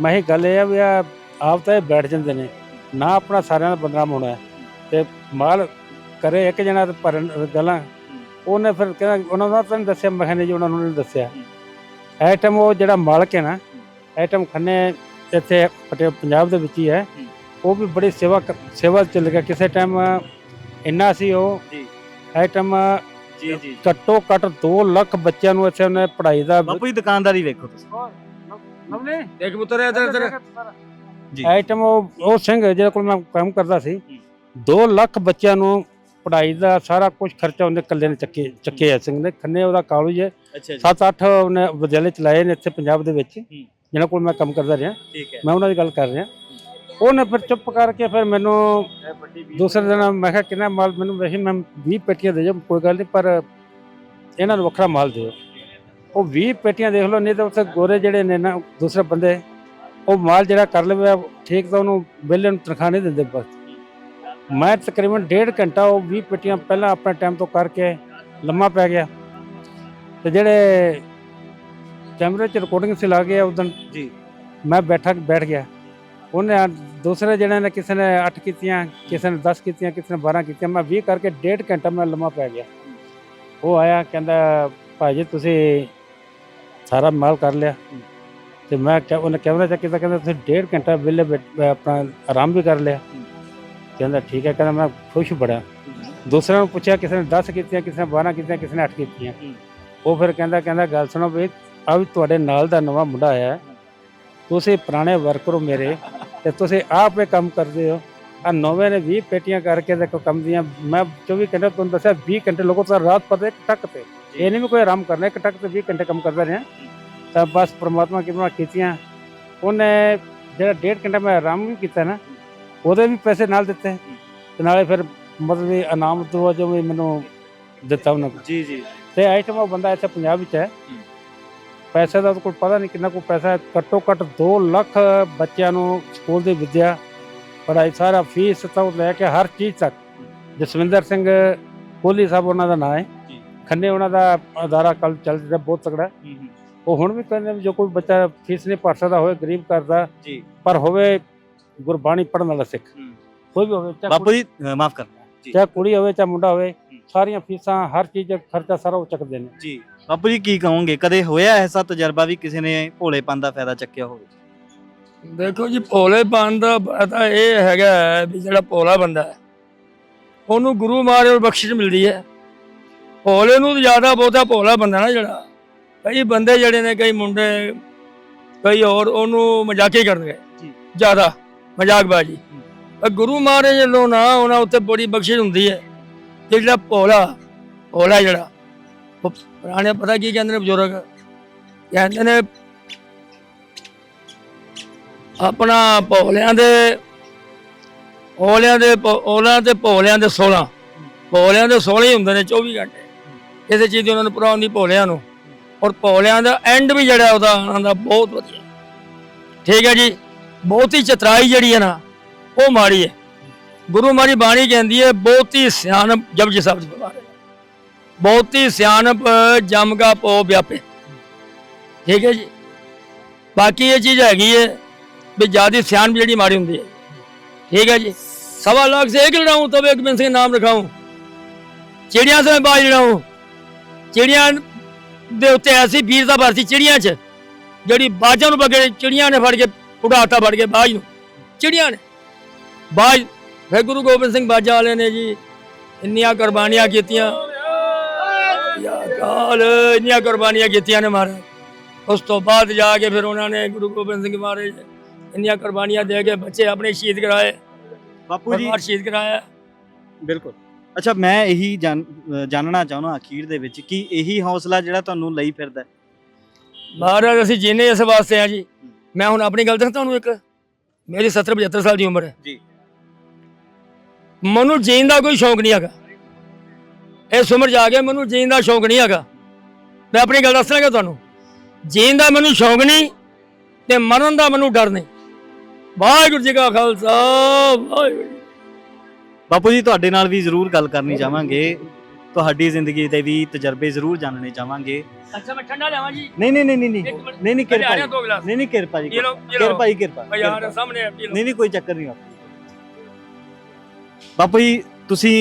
ਮੈਂ ਇਹ ਗੱਲ ਇਹ ਆ ਵੀ ਆ, ਆਪ ਤਾਂ ਇਹ ਬੈਠ ਜਾਂਦੇ ਨੇ, ਨਾ ਆਪਣਾ ਸਾਰਿਆਂ ਦਾ ਬਦਨਾਮ ਹੋਣਾ ਹੈ। ਤੇ ਮਾਲ ਕਰੇ ਇੱਕ ਜਣਾ ਤੇ ਭਰਨ ਗੱਲਾਂ। ਉਹਨੇ ਫਿਰ ਕਹਿੰਦਾ ਉਹਨਾਂ ਦਾ ਤਾਂ ਨਹੀਂ ਦੱਸਿਆ ਮੈਂ ਜੀ ਉਹਨਾਂ ਨੂੰ ਨਹੀਂ ਦੱਸਿਆ। ਐਟਮ ਉਹ ਜਿਹੜਾ ਮਾਲਕ ਹੈ ਨਾ ਐਟਮ ਖੰਨੇ ਇੱਥੇ ਪੰਜਾਬ ਦੇ ਵਿੱਚ ਹੀ ਹੈ। ਉਹ ਵੀ ਬੜੀ ਸੇਵਾ ਸੇਵਾ ਚ ਚੱਲ ਗਿਆ ਕਿਸੇ ਟਾਈਮ ਇੰਨਾ ਸੀ ਉਹ। ਜੀ। ਆਈਟਮ ਜੀ ਜੀ। ਘੱਟੋ ਘੱਟ 2 ਲੱਖ ਬੱਚਿਆਂ ਨੂੰ ਇੱਥੇ ਉਹਨੇ ਪੜ੍ਹਾਈ ਦਾ ਬਾਪੂ ਜੀ ਦੁਕਾਨਦਾਰੀ ਵੇਖੋ ਤੁਸੀਂ। ਨਵਨੇ? ਦੇਖ ਪੁੱਤਰ ਇਧਰ ਇਧਰ। ਜੀ। ਆਈਟਮ ਉਹ ਸਿੰਘ ਜਿਹਦੇ ਕੋਲ ਮੈਂ ਕੰਮ ਕਰਦਾ ਸੀ। ਹੂੰ। 2 ਲੱਖ ਬੱਚਿਆਂ ਨੂੰ ਪੜ੍ਹਾਈ ਦਾ ਸਾਰਾ ਕੁਝ ਖਰਚਾ ਉਹਨੇ ਇਕੱਲੇ ਨੇ ਚੱਕੇ ਚੱਕੇ ਆ ਸਿੰਘ ਨੇ ਖੰਨੇ ਉਹਦਾ ਕਾਲਜ ਹੈ। ਅੱਛਾ ਜੀ। 7-8 ਉਹਨੇ ਵਿਦਿਆਲੇ ਚਲਾਏ ਨੇ ਇੱਥੇ ਪੰਜਾਬ ਦੇ ਵਿੱਚ। ਜਿਹਨਾਂ ਕੋਲ ਮੈਂ ਕੰਮ ਕਰਦਾ ਰਿਹਾ। ਠੀਕ ਹੈ। ਮੈਂ ਉਹਨਾਂ ਦੀ ਗੱਲ ਕਰ ਰਿਹਾ। ਉਹਨੇ ਫਿਰ ਚੁੱਪ ਕਰਕੇ ਫਿਰ ਮੈਨੂੰ ਦੂਸਰੇ ਦਿਨ ਮੈਂ ਕਿਹਾ ਕਿੰਨਾ ਮਾਲ ਮੈਨੂੰ ਵੈਸੇ ਮੈਂ 20 ਪੇਟੀਆਂ ਦੇ ਜਾਓ ਕੋਈ ਗੱਲ ਨਹੀਂ ਪਰ ਇਹਨਾਂ ਨੂੰ ਵੱਖਰਾ ਮਾਲ ਦਿਓ। ਉਹ 20 ਪੇਟੀਆਂ ਦੇਖ ਲਓ ਨਹੀਂ ਤਾਂ ਉੱਥੇ ਗੋਰੇ ਜਿਹੜੇ ਨੇ ਨਾ ਦੂਸਰੇ ਬੰਦੇ ਉਹ ਮਾਲ ਜਿਹੜਾ ਕਰ ਲਵੇ ਠੀਕ ਤਾਂ ਉਹਨੂੰ ਬਿੱਲੇ ਨੂੰ ਤਨਖਾਹ ਨਹੀਂ ਦਿੰਦੇ ਬਸ। ਮੈਂ ਤਕਰੀਬਨ ਡੇਢ ਘੰਟਾ ਉਹ 20 ਪੇਟੀਆਂ ਪਹਿਲਾਂ ਆਪਣੇ ਟਾਈਮ ਤੋਂ ਕਰਕੇ ਲੰਮਾ ਪੈ ਗਿਆ। ਤੇ ਜਿਹੜੇ ਕੈਮਰੇ 'ਚ ਰਿਕਾਰਡਿੰਗ ਸੀ ਲਾ ਗਿਆ ਉਦੋਂ ਜੀ। ਮੈਂ ਬੈਠਾ ਬੈਠ ਗਿਆ। ਉਹਨੇ ਦੂਸਰੇ ਜਿਹੜੇ ਨੇ ਕਿਸੇ ਨੇ 8 ਕੀਤੀਆਂ ਕਿਸੇ ਨੇ 10 ਕੀਤੀਆਂ ਕਿਸੇ ਨੇ 12 ਕੀਤੀਆਂ ਮੈਂ 20 ਕਰਕੇ ਡੇਢ ਘੰਟਾ ਮੈਂ ਲੰਮਾ ਪੈ ਗਿਆ। ਉਹ ਆਇਆ ਕਹਿੰਦਾ ਭਾਜੀ ਤੁਸੀਂ ਸਾਰਾ ਮਾਲ ਕਰ ਲਿਆ। ਤੇ ਮੈਂ ਕਿਹਾ ਉਹਨੇ ਕੈਮਰਾ ਚੱਕ ਕੀਤਾ ਕਹਿੰਦਾ ਤੁਸੀਂ ਡੇਢ ਘੰਟਾ ਅਹ ਆਪਣਾ ਆਰਾਮ ਵੀ ਕਰ ਲਿਆ। ਕਹਿੰਦਾ ਠੀਕ ਹੈ ਕਹਿੰਦਾ ਮੈਂ ਖੁਸ਼ ਬੜਾ। ਦੂਸਰਿਆਂ ਨੂੰ ਪੁੱਛਿਆ ਕਿਸੇ ਨੇ 10 ਕੀਤੀਆਂ ਕਿਸੇ ਨੇ 12 ਕੀਤੀਆਂ ਕਿਸੇ ਨੇ 8 ਕੀਤੀਆਂ। ਉਹ ਫਿਰ ਕਹਿੰਦਾ ਕਹਿੰਦਾ ਗੱਲ ਸੁਣੋ ਵੀ ਆ ਵੀ ਤੁਹਾਡੇ ਨਾਲ ਦਾ ਨਵਾਂ ਮੁੰਡਾ ਆਇਆ ਹੈ। ਤੁਸੀਂ ਪੁਰਾਣੇ ਵਰਕਰ ਹੋ ਮੇਰੇ ਤੇ ਤੁਸੀਂ ਆਪ ਇਹ ਕੰਮ ਕਰਦੇ ਹੋ। ਆ ਨਵੇਂ ਨੇ 20 ਪੇਟੀਆਂ ਕਰਕੇ ਦੇਖੋ ਕੰਮ ਦੀਆਂ। ਮੈਂ 24 ਘੰਟੇ ਤੁਹਾਨੂੰ ਦੱਸਿਆ 20 ਘੰਟੇ ਲਗਾਤਾਰ ਰਾਤ ਪਰ ਇੱਕ ਟੱਕ ਤੇ। ਇਹ ਨਹੀਂ ਵੀ ਕੋਈ ਆਰਾਮ ਕਰਨਾ ਇੱਕ ਟੱਕ ਤੇ 20 ਘੰਟੇ ਕੰਮ ਕਰਦਾ ਰਿਹਾ। ਤਾਂ ਬਸ ਪ੍ਰਮਾਤਮਾ ਕਿਰਪਾ ਕੀਤੀਆਂ। ਉਹਨੇ ਜਿਹੜਾ ਡੇਢ ਘੰਟਾ ਮੈਂ ਆਰਾਮ ਵੀ ਕੀਤਾ ਨਾ ਉਹਦੇ ਵੀ ਪੈਸੇ ਨਾਲ ਦਿੱਤੇ ਤੇ ਨਾਲੇ ਫਿਰ ਮਤਲਬ ਵੀ ਇਨਾਮ ਤੋਂ ਜੋ ਵੀ ਮੈਨੂੰ ਦਿੱਤਾ ਉਹਨਾਂ ਨੇ ਜੀ ਜੀ। ਤੇ ਆਈਟਮ ਉਹ ਬੰਦਾ ਇੱਥੇ ਪੰਜਾਬ ਵਿੱਚ ਹੈ। ਪੈਸੇ ਦਾ ਕੋਈ ਪਤਾ ਨਹੀਂ ਕਿੰਨਾ ਕੋਈ ਪੈਸਾ ਹੈ। ਘੱਟੋ ਘੱਟ 2 ਲੱਖ ਬੱਚਿਆਂ ਨੂੰ ਸਕੂਲ ਦੀ ਵਿੱਦਿਆ ਪੜ੍ਹਾਈ ਸਾਰਾ ਫੀਸ ਤੋਂ ਲੈ ਕੇ ਹਰ ਚੀਜ਼ ਤੱਕ। ਜਸਵਿੰਦਰ ਸਿੰਘ ਕੋਹਲੀ ਸਾਹਿਬ ਉਹਨਾਂ ਦਾ ਨਾਮ ਹੈ। ਖੰਨੇ ਉਹਨਾਂ ਦਾ ਅਦਾਰਾ ਕੱਲ ਚੱਲ ਰਿਹਾ ਬਹੁਤ ਤਕੜਾ ਉਹ ਹੁਣ ਵੀ ਕਹਿੰਦੇ ਜੋ ਕੋਈ ਬੱਚਾ ਫੀਸ ਨਹੀਂ ਭਰ ਸਕਦਾ ਹੋਵੇ ਗਰੀਬ ਘਰ ਦਾ ਜੀ। ਪਰ ਹੋਵੇ ਗੁਰਬਾਣੀ ਪੜ੍ਹਨ ਵਾਲਾ ਸਿੱਖ। ਕੋਈ ਵੀ ਹੋਵੇ ਚਾਹੇ ਬਾਪੂ ਜੀ ਮਾਫ ਕਰਨਾ ਜੀ। ਚਾਹੇ ਕੁੜੀ ਹੋਵੇ ਚਾਹੇ ਮੁੰਡਾ ਹੋਵੇ। ਸਾਰੀਆਂ ਫੀਸਾਂ ਹਰ ਚੀਜ਼ ਦਾ ਖਰਚਾ ਸਾਰਾ ਉਹ ਚੱਕਦੇ ਨੇ। ਜੀ। ਬਾਪੂ ਜੀ ਕੀ ਕਹੋਗੇ? ਕਦੇ ਹੋਇਆ ਐਸਾ ਤਜਰਬਾ ਵੀ ਕਿਸੇ ਨੇ ਭੋਲੇਪਨ ਦਾ ਫਾਇਦਾ ਚੱਕਿਆ ਹੋਵੇ? ਦੇਖੋ ਜੀ ਭੋਲੇਪਨ ਦਾ ਪਤਾ ਇਹ ਹੈਗਾ ਵੀ ਜਿਹੜਾ ਭੋਲਾ ਬੰਦਾ ਹੈ ਉਹਨੂੰ ਗੁਰੂ ਮਾਰੇ ਔਰ ਬਖਸ਼ਿਸ਼ ਮਿਲਦੀ ਹੈ। ਭੋਲੇ ਨੂੰ ਜ਼ਿਆਦਾ ਬਹੁਤਾ ਭੋਲਾ ਬੰਦਾ ਨਾ ਜਿਹੜਾ ਕਈ ਬੰਦੇ ਜਿਹੜੇ ਨੇ ਕਈ ਮੁੰਡੇ ਕਈ ਹੋਰ ਉਹਨੂੰ ਮਜ਼ਾਕ ਹੀ ਕਰਨਗੇ ਜੀ। ਜ਼ਿਆਦਾ। ਮਜ਼ਾਕਬਾਜੀ ਪਰ ਗੁਰੂ ਮਹਾਰਾਜ ਵੱਲੋਂ ਨਾ ਉਹਨਾਂ ਉੱਤੇ ਬੜੀ ਬਖਸ਼ਿਸ਼ ਹੁੰਦੀ ਹੈ। ਤੇ ਜਿਹੜਾ ਭੋਲਾ ਭੋਲਾ ਜਿਹੜਾ, ਉਹ ਪੁਰਾਣੇ ਪਤਾ ਕੀ ਕਹਿੰਦੇ ਨੇ ਬਜ਼ੁਰਗ? ਕਹਿੰਦੇ ਨੇ, ਆਪਣਾ ਭੋਲਿਆਂ ਦੇ ਓਲਿਆਂ ਦੇ ਭੋ- ਓਲਿਆਂ ਤੇ ਭੋਲਿਆਂ ਦੇ 16 ਭੋਲਿਆਂ ਦੇ 16 ਹੀ ਹੁੰਦੇ ਨੇ 24 ਘੰਟੇ। ਕਿਸੇ ਚੀਜ਼ ਦੀ ਉਹਨਾਂ ਨੂੰ ਪਰਵਾਹ ਹੁੰਦੀ ਭੋਲਿਆਂ ਨੂੰ। ਔਰ ਭੋਲਿਆਂ ਦਾ ਐਂਡ ਵੀ ਜਿਹੜਾ ਉਹਦਾ, ਉਹਨਾਂ ਦਾ ਬਹੁਤ ਵਧੀਆ। ਠੀਕ ਹੈ ਜੀ। ਬਹੁਤੀ ਚਤਰਾਈ ਜਿਹੜੀ ਹੈ ਨਾ, ਉਹ ਮਾੜੀ ਹੈ। ਗੁਰੂ ਮਾਰੀ ਬਾਣੀ ਕਹਿੰਦੀ ਹੈ, ਬਹੁਤੀ ਸਿਆਣਪ ਜਪਜੀ ਸਾਹਿਬ ਜੀ ਬਵਾਰੇ ਬਹੁਤੀ ਸਿਆਣਪ ਜਮਗਾ ਪੋ ਵਿਆਪੇ। ਠੀਕ ਹੈ ਜੀ? ਬਾਕੀ ਇਹ ਚੀਜ਼ ਹੈਗੀ ਹੈ ਵੀ ਜਿਆਦੀ ਵੀ ਜਿਹੜੀ ਮਾੜੀ ਹੁੰਦੀ ਹੈ। ਠੀਕ ਹੈ ਜੀ? ਸਵਾ ਲੱਖ ਸੇ ਇੱਕ ਲੜਾਉਂ ਤਬ ਇੱਕ ਬਿੰਦ ਸਿੰਘ ਨਾਮ ਰਖਾਉਂ। ਚਿੜੀਆਂ ਸੇ ਬਾਜ ਲੜਾਉਂ। ਚਿੜੀਆਂ ਦੇ ਉੱਤੇ ਐਸੀ ਵੀਰ ਦਾ ਵਰਸੀ ਚਿੜੀਆਂ 'ਚ, ਜਿਹੜੀ ਬਾਜਾਂ ਨੂੰ ਬਗੜੇ ਚਿੜੀਆਂ ਨੇ ਫੜ ਕੇ ਉਡਾਤਾ ਫੜ ਕੇ ਬਾਜ ਨੂੰ। ਚਿੜੀਆਂ ਨੇ। ਬਾਜ ਫਿਰ ਗੁਰੂ ਗੋਬਿੰਦ ਸਿੰਘ ਬਾਜਾ ਵਾਲੇ ਨੇ ਜੀ ਇੰਨੀਆਂ ਕੁਰਬਾਨੀਆਂ ਕੀਤੀਆਂ। ਯਾ ਕਾਲ ਇੰਨੀਆਂ ਕੁਰਬਾਨੀਆਂ ਕੀਤੀਆਂ ਨੇ ਮਹਾਰਾਜ। ਉਸ ਤੋਂ ਬਾਅਦ ਜਾ ਕੇ ਫਿਰ ਉਹਨਾਂ ਨੇ ਗੁਰੂ ਗੋਬਿੰਦ ਸਿੰਘ ਮਹਾਰਾਜ ਇੰਨੀਆਂ ਕੁਰਬਾਨੀਆਂ ਦੇ ਕੇ ਬੱਚੇ ਆਪਣੇ ਸ਼ਹੀਦ ਕਰਾਏ। ਬਾਪੂ ਜੀ। ਸ਼ਹੀਦ ਕਰਾਇਆ। ਬਿਲਕੁਲ। ਅੱਛਾ ਮੈਂ ਇਹੀ ਜਾਣਨਾ ਚਾਹੁੰਦਾ ਅਖੀਰ ਦੇ ਵਿੱਚ ਕਿ ਇਹੀ ਹੌਸਲਾ ਜਿਹੜਾ ਤੁਹਾਨੂੰ ਲਈ ਫਿਰਦਾ? ਮਹਾਰਾਜ ਅਸੀਂ ਜੀਨੇ ਇਸ ਵਾਸਤੇ ਆ ਜੀ ਮੈਂ ਹੁਣ ਆਪਣੀ ਗੱਲ ਦੱਸਾਂ ਤੁਹਾਨੂੰ ਇੱਕ? ਮੇਰੀ 70 75 ਸਾਲ ਦੀ ਉਮਰ ਹੈ। ਜੀ। ਮੈਨੂੰ ਜੀਣ ਦਾ ਕੋਈ ਸ਼ੌਂਕ ਨਹੀਂ ਹੈਗਾ। ਇਸ ਉਮਰ ਜਾ ਕੇ ਮੈਨੂੰ ਜੀਣ ਦਾ ਸ਼ੌਂਕ ਨਹੀਂ ਹੈਗਾ। ਮੈਂ ਆਪਣੀ ਗੱਲ ਦੱਸ ਰਿਹਾ ਤੁਹਾਨੂੰ। ਜੀਣ ਦਾ ਮੈਨੂੰ ਸ਼ੌਂਕ ਨਹੀਂ ਤੇ ਮਰਨ ਦਾ ਮੈਨੂੰ ਡਰ ਨਹੀਂ। ਵਾਹਿਗੁਰੂ ਜੀ ਕਾ ਖਾਲਸਾ ਵਾਹਿਗੁਰੂ ਬਾਪੂ ਜੀ ਤੁਹਾਡੇ ਨਾਲ ਵੀ ਜ਼ਰੂਰ ਗੱਲ ਕਰਨੀ ਚਾਹਾਂਗੇ। ਤੁਹਾਡੀ ਜ਼ਿੰਦਗੀ ਦੇ ਵੀ ਤਜਰਬੇ ਜ਼ਰੂਰ ਜਾਣਨੇ ਚਾਹਾਂਗੇ। ਅੱਛਾ ਮੈਂ ਠੰਡਾ ਲਿਆਵਾਂ ਜੀ। ਨਹੀਂ ਨਹੀਂ ਨਹੀਂ ਨਹੀਂ ਨਹੀਂ ਨਹੀਂ ਨਹੀਂ ਕਿਰਪਾ ਨਹੀਂ ਨਹੀਂ ਕਿਰਪਾ ਜੀ ਕਿਰਪਾ ਜੀ ਕਿਰਪਾ ਯਾਰ। ਸਾਹਮਣੇ ਨਹੀਂ ਨਹੀਂ ਕੋਈ ਚੱਕਰ ਨਹੀਂ ਬਾਪੂ ਬਾਪੂ ਜੀ ਤੁਸੀਂ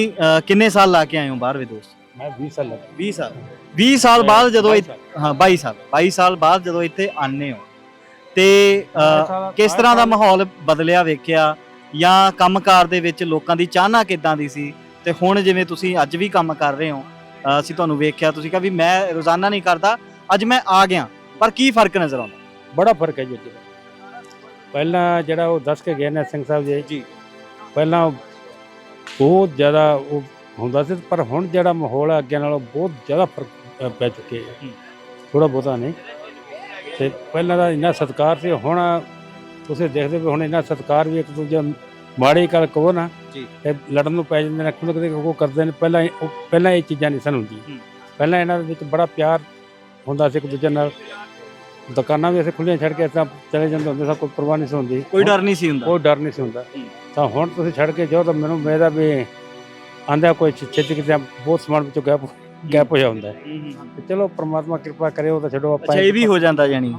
ਕਿੰਨੇ ਸਾਲ ਲਾ ਕੇ ਆਏ ਹੋ ਬਾਹਰ ਵਿਦੋਸ਼ ਮੈਂ 20 ਸਾਲ ਲੱਗਾ 20 ਸਾਲ। 20 ਸਾਲ ਬਾਅਦ ਜਦੋਂ ਹਾਂ 22 ਸਾਲ। 22 ਸਾਲ ਬਾਅਦ ਜਦੋਂ ਇੱਥੇ ਆਨੇ ਹੋ। ਤੇ ਕਿਸ ਤਰ੍ਹਾਂ ਦਾ ਮਾਹੌਲ ਬਦਲਿਆ ਵੇਖਿਆ? ਜਾਂ ਕੰਮਕਾਰ ਦੇ ਵਿੱਚ ਲੋਕਾਂ ਦੀ ਚਾਹਨਾ ਕਿਦਾਂ ਦੀ ਸੀ? ਤੇ ਹੁਣ ਜਿਵੇਂ ਤੁਸੀਂ ਅੱਜ ਵੀ ਕੰਮ ਕਰ ਰਹੇ ਹੋ ਅ, ਅਸੀਂ ਤੁਹਾਨੂੰ ਵੇਖਿਆ ਤੁਸੀਂ ਕਿਹਾ ਵੀ ਮੈਂ ਰੋਜ਼ਾਨਾ ਨਹੀਂ ਕਰਦਾ ਅੱਜ ਮੈਂ ਆ ਗਿਆ ਪਰ ਕੀ ਫ਼ਰਕ ਨਜ਼ਰ ਆਉਂਦਾ ਬੜਾ ਫ਼ਰਕ ਹੈ ਜੀ ਵਿੱਚ। ਪਹਿਲਾਂ ਜਿਹੜਾ ਉਹ ਦੱਸ ਕੇ ਗਏ ਨੇ ਸਿੰਘ ਸਾਹਿਬ ਜੀ ਜੀ। ਪਹਿਲਾਂ ਬਹੁਤ ਜ਼ਿਆਦਾ ਉਹ ਹੁੰਦਾ ਸੀ ਪਰ ਹੁਣ ਜਿਹੜਾ ਮਾਹੌਲ ਹੈ ਅੱਗੇ ਨਾਲੋਂ ਬਹੁਤ ਜ਼ਿਆਦਾ ਫ਼ਰਕ ਅ, ਪੈ ਚੁੱਕੇ ਹੈ ਹੂੰ। ਥੋੜਾ ਬਹੁਤਾ ਨਹੀਂ ਤੇ ਪਹਿਲਾਂ ਦਾ ਇੰਨਾ ਸਤਿਕਾਰ ਸੀ ਹੁਣ ਤੁਸੀਂ ਦੇਖਦੇ ਵੀ ਹੁਣ ਇੰਨਾ ਸਤਿਕਾਰ ਵੀ ਇੱਕ ਦੂਜੇ ਨੂੰ ਮਾੜੀ ਗੱਲ ਕਹੋ ਨਾ ਜੀ। ਤੇ ਲੜਨ ਨੂੰ ਪੈ ਜਾਂਦੇ ਨੇ ਖੁਦ ਕਦੇ ਉਹ ਕਰਦੇ ਨੇ ਪਹਿਲਾਂ ਉਹ ਪਹਿਲਾਂ ਇਹ ਚੀਜ਼ਾਂ ਨਹੀਂ ਸਨ ਹੁੰਦੀਆਂ। ਪਹਿਲਾਂ ਇਹਨਾਂ ਦੇ ਵਿੱਚ ਬੜਾ ਪਿਆਰ ਹੁੰਦਾ ਸੀ ਇੱਕ ਦੂਜੇ ਨਾਲ। ਦੁਕਾਨਾਂ ਵੀ ਅਸੀਂ ਖੁੱਲੀਆਂ ਛੱਡ ਕੇ ਤਰ੍ਹਾਂ ਚਲੇ ਜਾਂਦੇ ਹੁੰਦੇ ਸੀ ਕੋਈ ਪਰਵਾਹ ਨਹੀਂ ਸੀ ਹੁੰਦੀ। ਕੋਈ ਡਰ ਨਹੀਂ ਸੀ ਹੁੰਦਾ। ਕੋਈ ਡਰ ਨਹੀਂ ਸੀ ਹੁੰਦਾ। ਤਾਂ ਹੁਣ ਤੁਸੀਂ ਛੱਡ ਕੇ ਜਾਓ ਤਾਂ ਮੈਨੂੰ ਮੇਰਾ ਵੀ ਆਂਦਾ ਕੋਈ ਛੇਤੀ ਕਿਤੇ ਬਹੁਤ ਸਮਾਨ ਵਿੱਚੋਂ ਗੈਪ ਗੈਪ ਹੋ ਜਾਂਦਾ। ਤੇ ਚਲੋ ਪ੍ਰਮਾਤਮਾ ਕਿਰਪਾ ਕਰੇ ਉਹ ਤਾਂ ਛੱਡੋ ਆਪਾਂ ਅੱਛਾ ਇਹ ਵੀ ਹੋ ਜਾਂਦਾ ਜਾਨੀ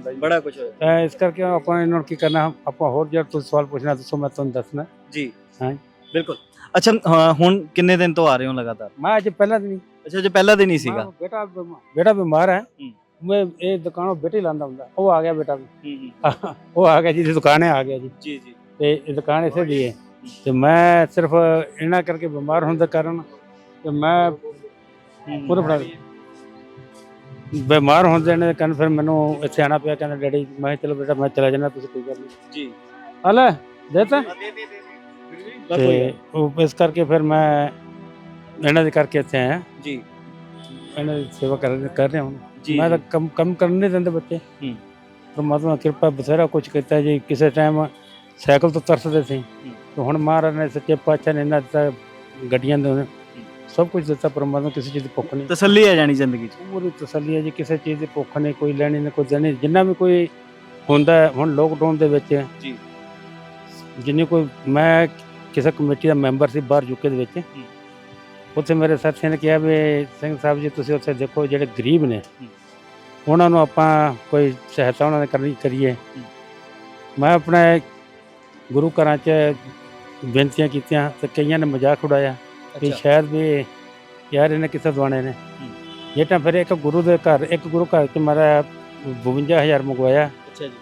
ਹੁੰਦਾ ਜੀ। ਬੜਾ ਕੁਝ ਹੋਇਆ। ਤਾਂ ਇਸ ਕਰਕੇ ਆਪਾਂ ਇਹਨਾਂ ਨੂੰ ਕੀ ਕਰਨਾ ਆਪਾਂ ਹੋਰ ਜਿਹੜਾ ਤੁਸੀਂ ਸਵਾਲ ਪੁੱਛਣਾ ਦੱਸੋ ਮੈਂ ਤੁਹਾਨੂੰ ਦੱਸਣਾ। ਜੀ। ਹਾਂ। ਬਿਲਕੁਲ। ਅੱਛਾ ਹਾਂ, ਹੁਣ ਕਿੰਨੇ ਦਿਨ ਤੋਂ ਆ ਰਹੇ ਹੋ ਲਗਾਤਾਰ? ਮੈਂ ਅੱਜ ਪਹਿਲਾਂ ਦਿਨ ਹੀ। ਅੱਛਾ ਜੇ ਪਹਿਲਾ ਦਿਨ ਹੀ ਸੀਗਾ। ਮੈਂ ਬੇਟਾ ਬਿਮਾ- ਬੇਟਾ ਬਿਮਾਰ ਹੈ। ਹੂੰ। ਮੈਂ ਇਹ ਦੁਕਾਨੋਂ ਬੇਟੇ ਲਾਂਦਾ ਹੁੰਦਾ। ਉਹ ਆ ਗਿਆ ਬੇਟਾ ਵੀ। ਹੂੰ *laughs* ਉਹ ਆ ਗਿਆ ਜੀ ਦੀ ਦੁਕਾਨ ਹੈ ਆ ਗਿਆ ਜੀ। ਜੀ ਜੀ। ਤੇ ਇਹ ਦੁਕਾਨ ਇਸੇ ਦੀ ਹੈ। ਤੇ ਮੈਂ ਸਿਰਫ ਇਹਨਾਂ ਕਰਕੇ ਬਿਮਾਰ ਹੋਣ ਦੇ ਕਾਰਨ ਤੇ ਮੈਂ ਪੂਰਾ ਫੜਾ ਬਿਮਾਰ ਹੋਣ ਦੇ ਨੇ ਕਾਰਨ ਫਿਰ ਮੈਨੂੰ ਇੱਥੇ ਆਣਾ ਪਿਆ ਕਹਿੰਦਾ ਡੈਡੀ ਮੈਂ ਚਲੋ ਬੇਟਾ ਮੈਂ ਚਲਾ ਜਾਣਾ ਤੁਸੀਂ ਕੋਈ ਗੱਲ ਨਹੀਂ। ਜੀ। ਹਲੇ ਦੇਤਾ ਤੇ। ਹੋ। ਉਹ ਇਸ ਕਰਕੇ ਫਿਰ ਮੈਂ ਇਹਨਾਂ ਦੇ ਕਰਕੇ ਇੱਥੇ ਆਇਆ। ਜੀ। ਇਹਨਾਂ ਦੀ ਸੇਵਾ ਕਰ ਕਰ ਰਿਹਾ ਜੀ ਮੈਂ ਤਾਂ ਕੰਮ ਕੰਮ ਕਰਨ ਨਹੀਂ ਦਿੰਦੇ ਬੱਚੇ। ਹੂੰ। ਪਰਮਾਤਮਾ ਕਿਰਪਾ ਬਥੇਰਾ ਕੁਝ ਕੀਤਾ ਜੀ। ਕਿਸੇ ਟਾਈਮ ਸਾਈਕਲ ਤੋਂ ਤਰਸਦੇ ਸੀ। ਤੇ ਹੁਣ ਮਹਾਰਾਜ ਨੇ ਸੱਚੇ ਪਾਤਸ਼ਾਹ ਨੇ ਇਹਨਾਂ ਦਿੱਤਾ ਗੱਡੀਆਂ ਦੇ ਸਭ ਕੁਝ ਦਿੱਤਾ ਪਰਮਾਤਮਾ ਕਿਸੇ ਚੀਜ਼ ਦੀ ਭੁੱਖ ਨਹੀਂ। ਤਸੱਲੀ ਹੈ ਜਾਣੀ ਜ਼ਿੰਦਗੀ 'ਚ। ਪੂਰੀ ਤਸੱਲੀ ਹੈ ਜੀ ਕਿਸੇ ਚੀਜ਼ ਦੀ ਭੁੱਖ ਨਹੀਂ ਕੋਈ ਲੈਣੀ ਨਹੀਂ ਕੋਈ ਦੇਣੀ ਜਿੰਨਾ ਵੀ ਕੋਈ ਹੁੰਦਾ ਹੈ, ਹੁਣ ਲੋਕਡਾਊਨ ਦੇ ਵਿੱਚ ਜੀ। ਜਿੰਨੀ ਕੋਈ ਮੈਂ ਕਿਸੇ ਕਮੇਟੀ ਦਾ ਮੈਂਬਰ ਸੀ ਬਾਹਰ ਯੂਕੇ ਦੇ ਵਿੱਚ ਉੱਥੇ ਮੇਰੇ ਸਾਥੀਆਂ ਨੇ ਕਿਹਾ ਵੀ ਸਿੰਘ ਸਾਹਿਬ ਜੀ ਤੁਸੀਂ ਉੱਥੇ ਦੇਖੋ ਜਿਹੜੇ ਗਰੀਬ ਨੇ ਹੂੰ। ਉਹਨਾਂ ਨੂੰ ਆਪਾਂ ਕੋਈ ਸਹਾਇਤਾ ਉਹਨਾਂ ਨੇ ਕਰਨੀ ਕਰੀਏ। ਮੈਂ ਆਪਣੇ ਗੁਰੂ ਘਰਾਂ 'ਚ ਬੇਨਤੀਆਂ ਕੀਤੀਆਂ ਤੇ ਕਈਆਂ ਨੇ ਮਜ਼ਾਕ ਉਡਾਇਆ। ਕਿ ਸ਼ਾਇਦ ਵੀ ਯਾਰ ਇਹਨੇ ਕਿਸੇ ਦਵਾਣੇ ਨੇ। ਜੇ ਤਾਂ ਫਿਰ ਇੱਕ ਗੁਰੂ ਦੇ ਘਰ ਇੱਕ ਗੁਰੂ ਘਰ 'ਚ ਮੇਰਾ 52000 ਮੰਗਵਾਇਆ। ਅੱਛਾ ਜੀ।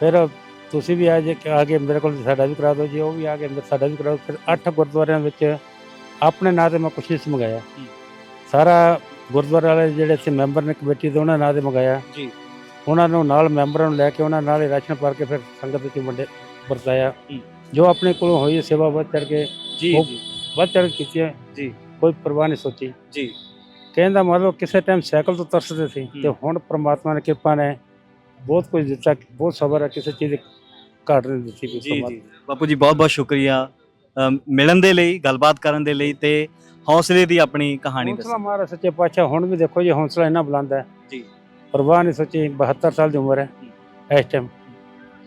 ਫਿਰ ਤੁਸੀਂ ਵੀ ਆ ਜੇ ਆ ਕੇ ਮੇਰੇ ਕੋਲ ਸਾਡਾ ਵੀ ਕਰਾ ਦਿਓ ਜੀ ਉਹ ਵੀ ਆ ਕੇ ਮੇਰੇ ਸਾਡਾ ਵੀ ਕਰਾ ਦਿਓ ਫਿਰ ਅੱਠ ਗੁਰਦੁਆਰਿਆਂ ਵਿੱਚ ਆਪਣੇ ਨਾਂ ਤੇ ਮੈਂ ਕੁਛ ਨਹੀਂ ਮੰਗਾਇਆ। ਸਾਰਾ ਗੁਰਦੁਆਰਾ ਵਾਲੇ ਜਿਹੜੇ ਸੀ ਮੈਂਬਰ ਨੇ ਕਮੇਟੀ ਦੇ ਉਹਨਾਂ ਨਾਂ ਤੇ ਮੰਗਾਇਆ। ਜੀ। ਉਹਨਾਂ ਨੂੰ ਨਾਲ ਮੈਂਬਰਾਂ ਨੂੰ ਲੈ ਕੇ ਉਹਨਾਂ ਨਾਲ ਰਾਸ਼ਨ ਪਾ ਕੇ ਫਿਰ ਸੰਗਤ ਵਿੱਚ ਵੰਡੇ ਵਰਤਾਇਆ। ਜੋ ਆਪਣੇ ਕੋਲੋਂ ਹੋਈ ਸੇਵਾ ਵੱਧ ਚੜ ਕੇ ਜੀ। ਵੱਧ ਚੜ ਕੀਤੀ ਹੈ ਜੀ। ਕੋਈ ਪਰਵਾਹ ਨਹੀਂ ਸੋਚੀ। ਜੀ। ਕਹਿੰਦਾ ਮਤਲਬ ਕਿਸੇ ਟਾਈਮ ਸਾਈਕਲ ਤੋਂ ਤਰਸਦੇ ਸੀ। ਤੇ ਹੁਣ ਪ੍ਰਮਾਤਮਾ ਨੇ ਕਿਰਪਾ ਨੇ ਬਹੁਤ ਕੁਝ ਦਿੱਤਾ ਬਹੁਤ ਸਬਰ ਹੈ ਕਿਸੇ ਚੀਜ਼ ਦੀ ਘਾਟ ਨਹੀਂ ਦਿੱਤੀ ਜੀ ਜੀ। ਬਾਪੂ ਜੀ ਬਹੁਤ ਬਹੁਤ ਸ਼ੁਕਰੀਆ। ਅਮ, ਮਿਲਣ ਦੇ ਲਈ ਗੱਲਬਾਤ ਕਰਨ ਦੇ ਲਈ ਤੇ ਹੌਸਲੇ ਦੀ ਆਪਣੀ ਕਹਾਣੀ ਹੌਸਲਾ ਦੱਸੀ ਮਾਰਾ ਸੱਚੇ ਪਾਤਸ਼ਾਹ ਹੁਣ ਵੀ ਦੇਖੋ ਜੀ ਹੌਸਲਾ ਇੰਨਾ ਬੁਲੰਦ ਹੈ। ਜੀ। ਪਰਵਾਹ ਨਹੀਂ ਸੋਚੀ 72 ਸਾਲ ਦੀ ਉਮਰ ਹੈ ਇਸ ਟਾਈਮ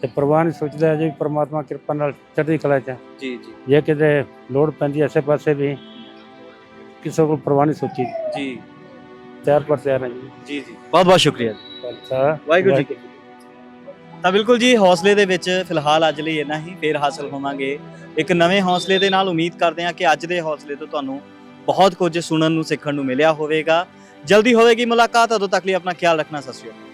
ਤੇ ਪਰਵਾਹ ਨਹੀਂ ਸੋਚਦਾ ਹੈ ਜੀ ਪ੍ਰਮਾਤਮਾ ਕਿਰਪਾ ਨਾਲ ਚੜ੍ਹਦੀ ਕਲਾ ਚ ਹੈ। ਜੀ ਜੀ। ਜੇ ਕਿਤੇ ਲੋੜ ਪੈਂਦੀ ਐਸੇ ਪਾਸੇ ਵੀ ਕਿਸੇ ਕੋਲ ਪਰਵਾਹ ਨਹੀਂ ਸੋਚੀ। ਜੀ। ਤਿਆਰ ਪਰ ਤਿਆਰ ਹੈ ਜੀ। ਜੀ ਜੀ। ਬਹੁਤ ਬਹੁਤ ਸ਼ੁਕਰੀਆ ਜੀ। ਖਾਲਸਾ ਵਾਹਿਗੁਰੂ ਜੀ ਕੀ ਤਾਂ ਬਿਲਕੁਲ ਜੀ ਹੌਸਲੇ ਦੇ ਵਿੱਚ ਫਿਲਹਾਲ ਅੱਜ ਲਈ ਇੰਨਾ ਹੀ ਫੇਰ ਹਾਸਲ ਹੋਵਾਂਗੇ। ਇੱਕ ਨਵੇਂ ਹੌਸਲੇ ਦੇ ਨਾਲ ਉਮੀਦ ਕਰਦੇ ਹਾਂ ਕਿ ਅੱਜ ਦੇ ਹੌਸਲੇ ਤੋਂ ਤੁਹਾਨੂੰ ਬਹੁਤ ਕੁਝ ਸੁਣਨ ਨੂੰ ਸਿੱਖਣ ਨੂੰ ਮਿਲਿਆ ਹੋਵੇਗਾ। ਜਲਦੀ ਹੋਵੇਗੀ ਮੁਲਾਕਾਤ ਉਦੋਂ ਤੱਕ ਲਈ ਆਪਣਾ ਖਿਆਲ ਰੱਖਣਾ ਸਤਿ ਸ਼੍ਰੀ ਅਕਾਲ।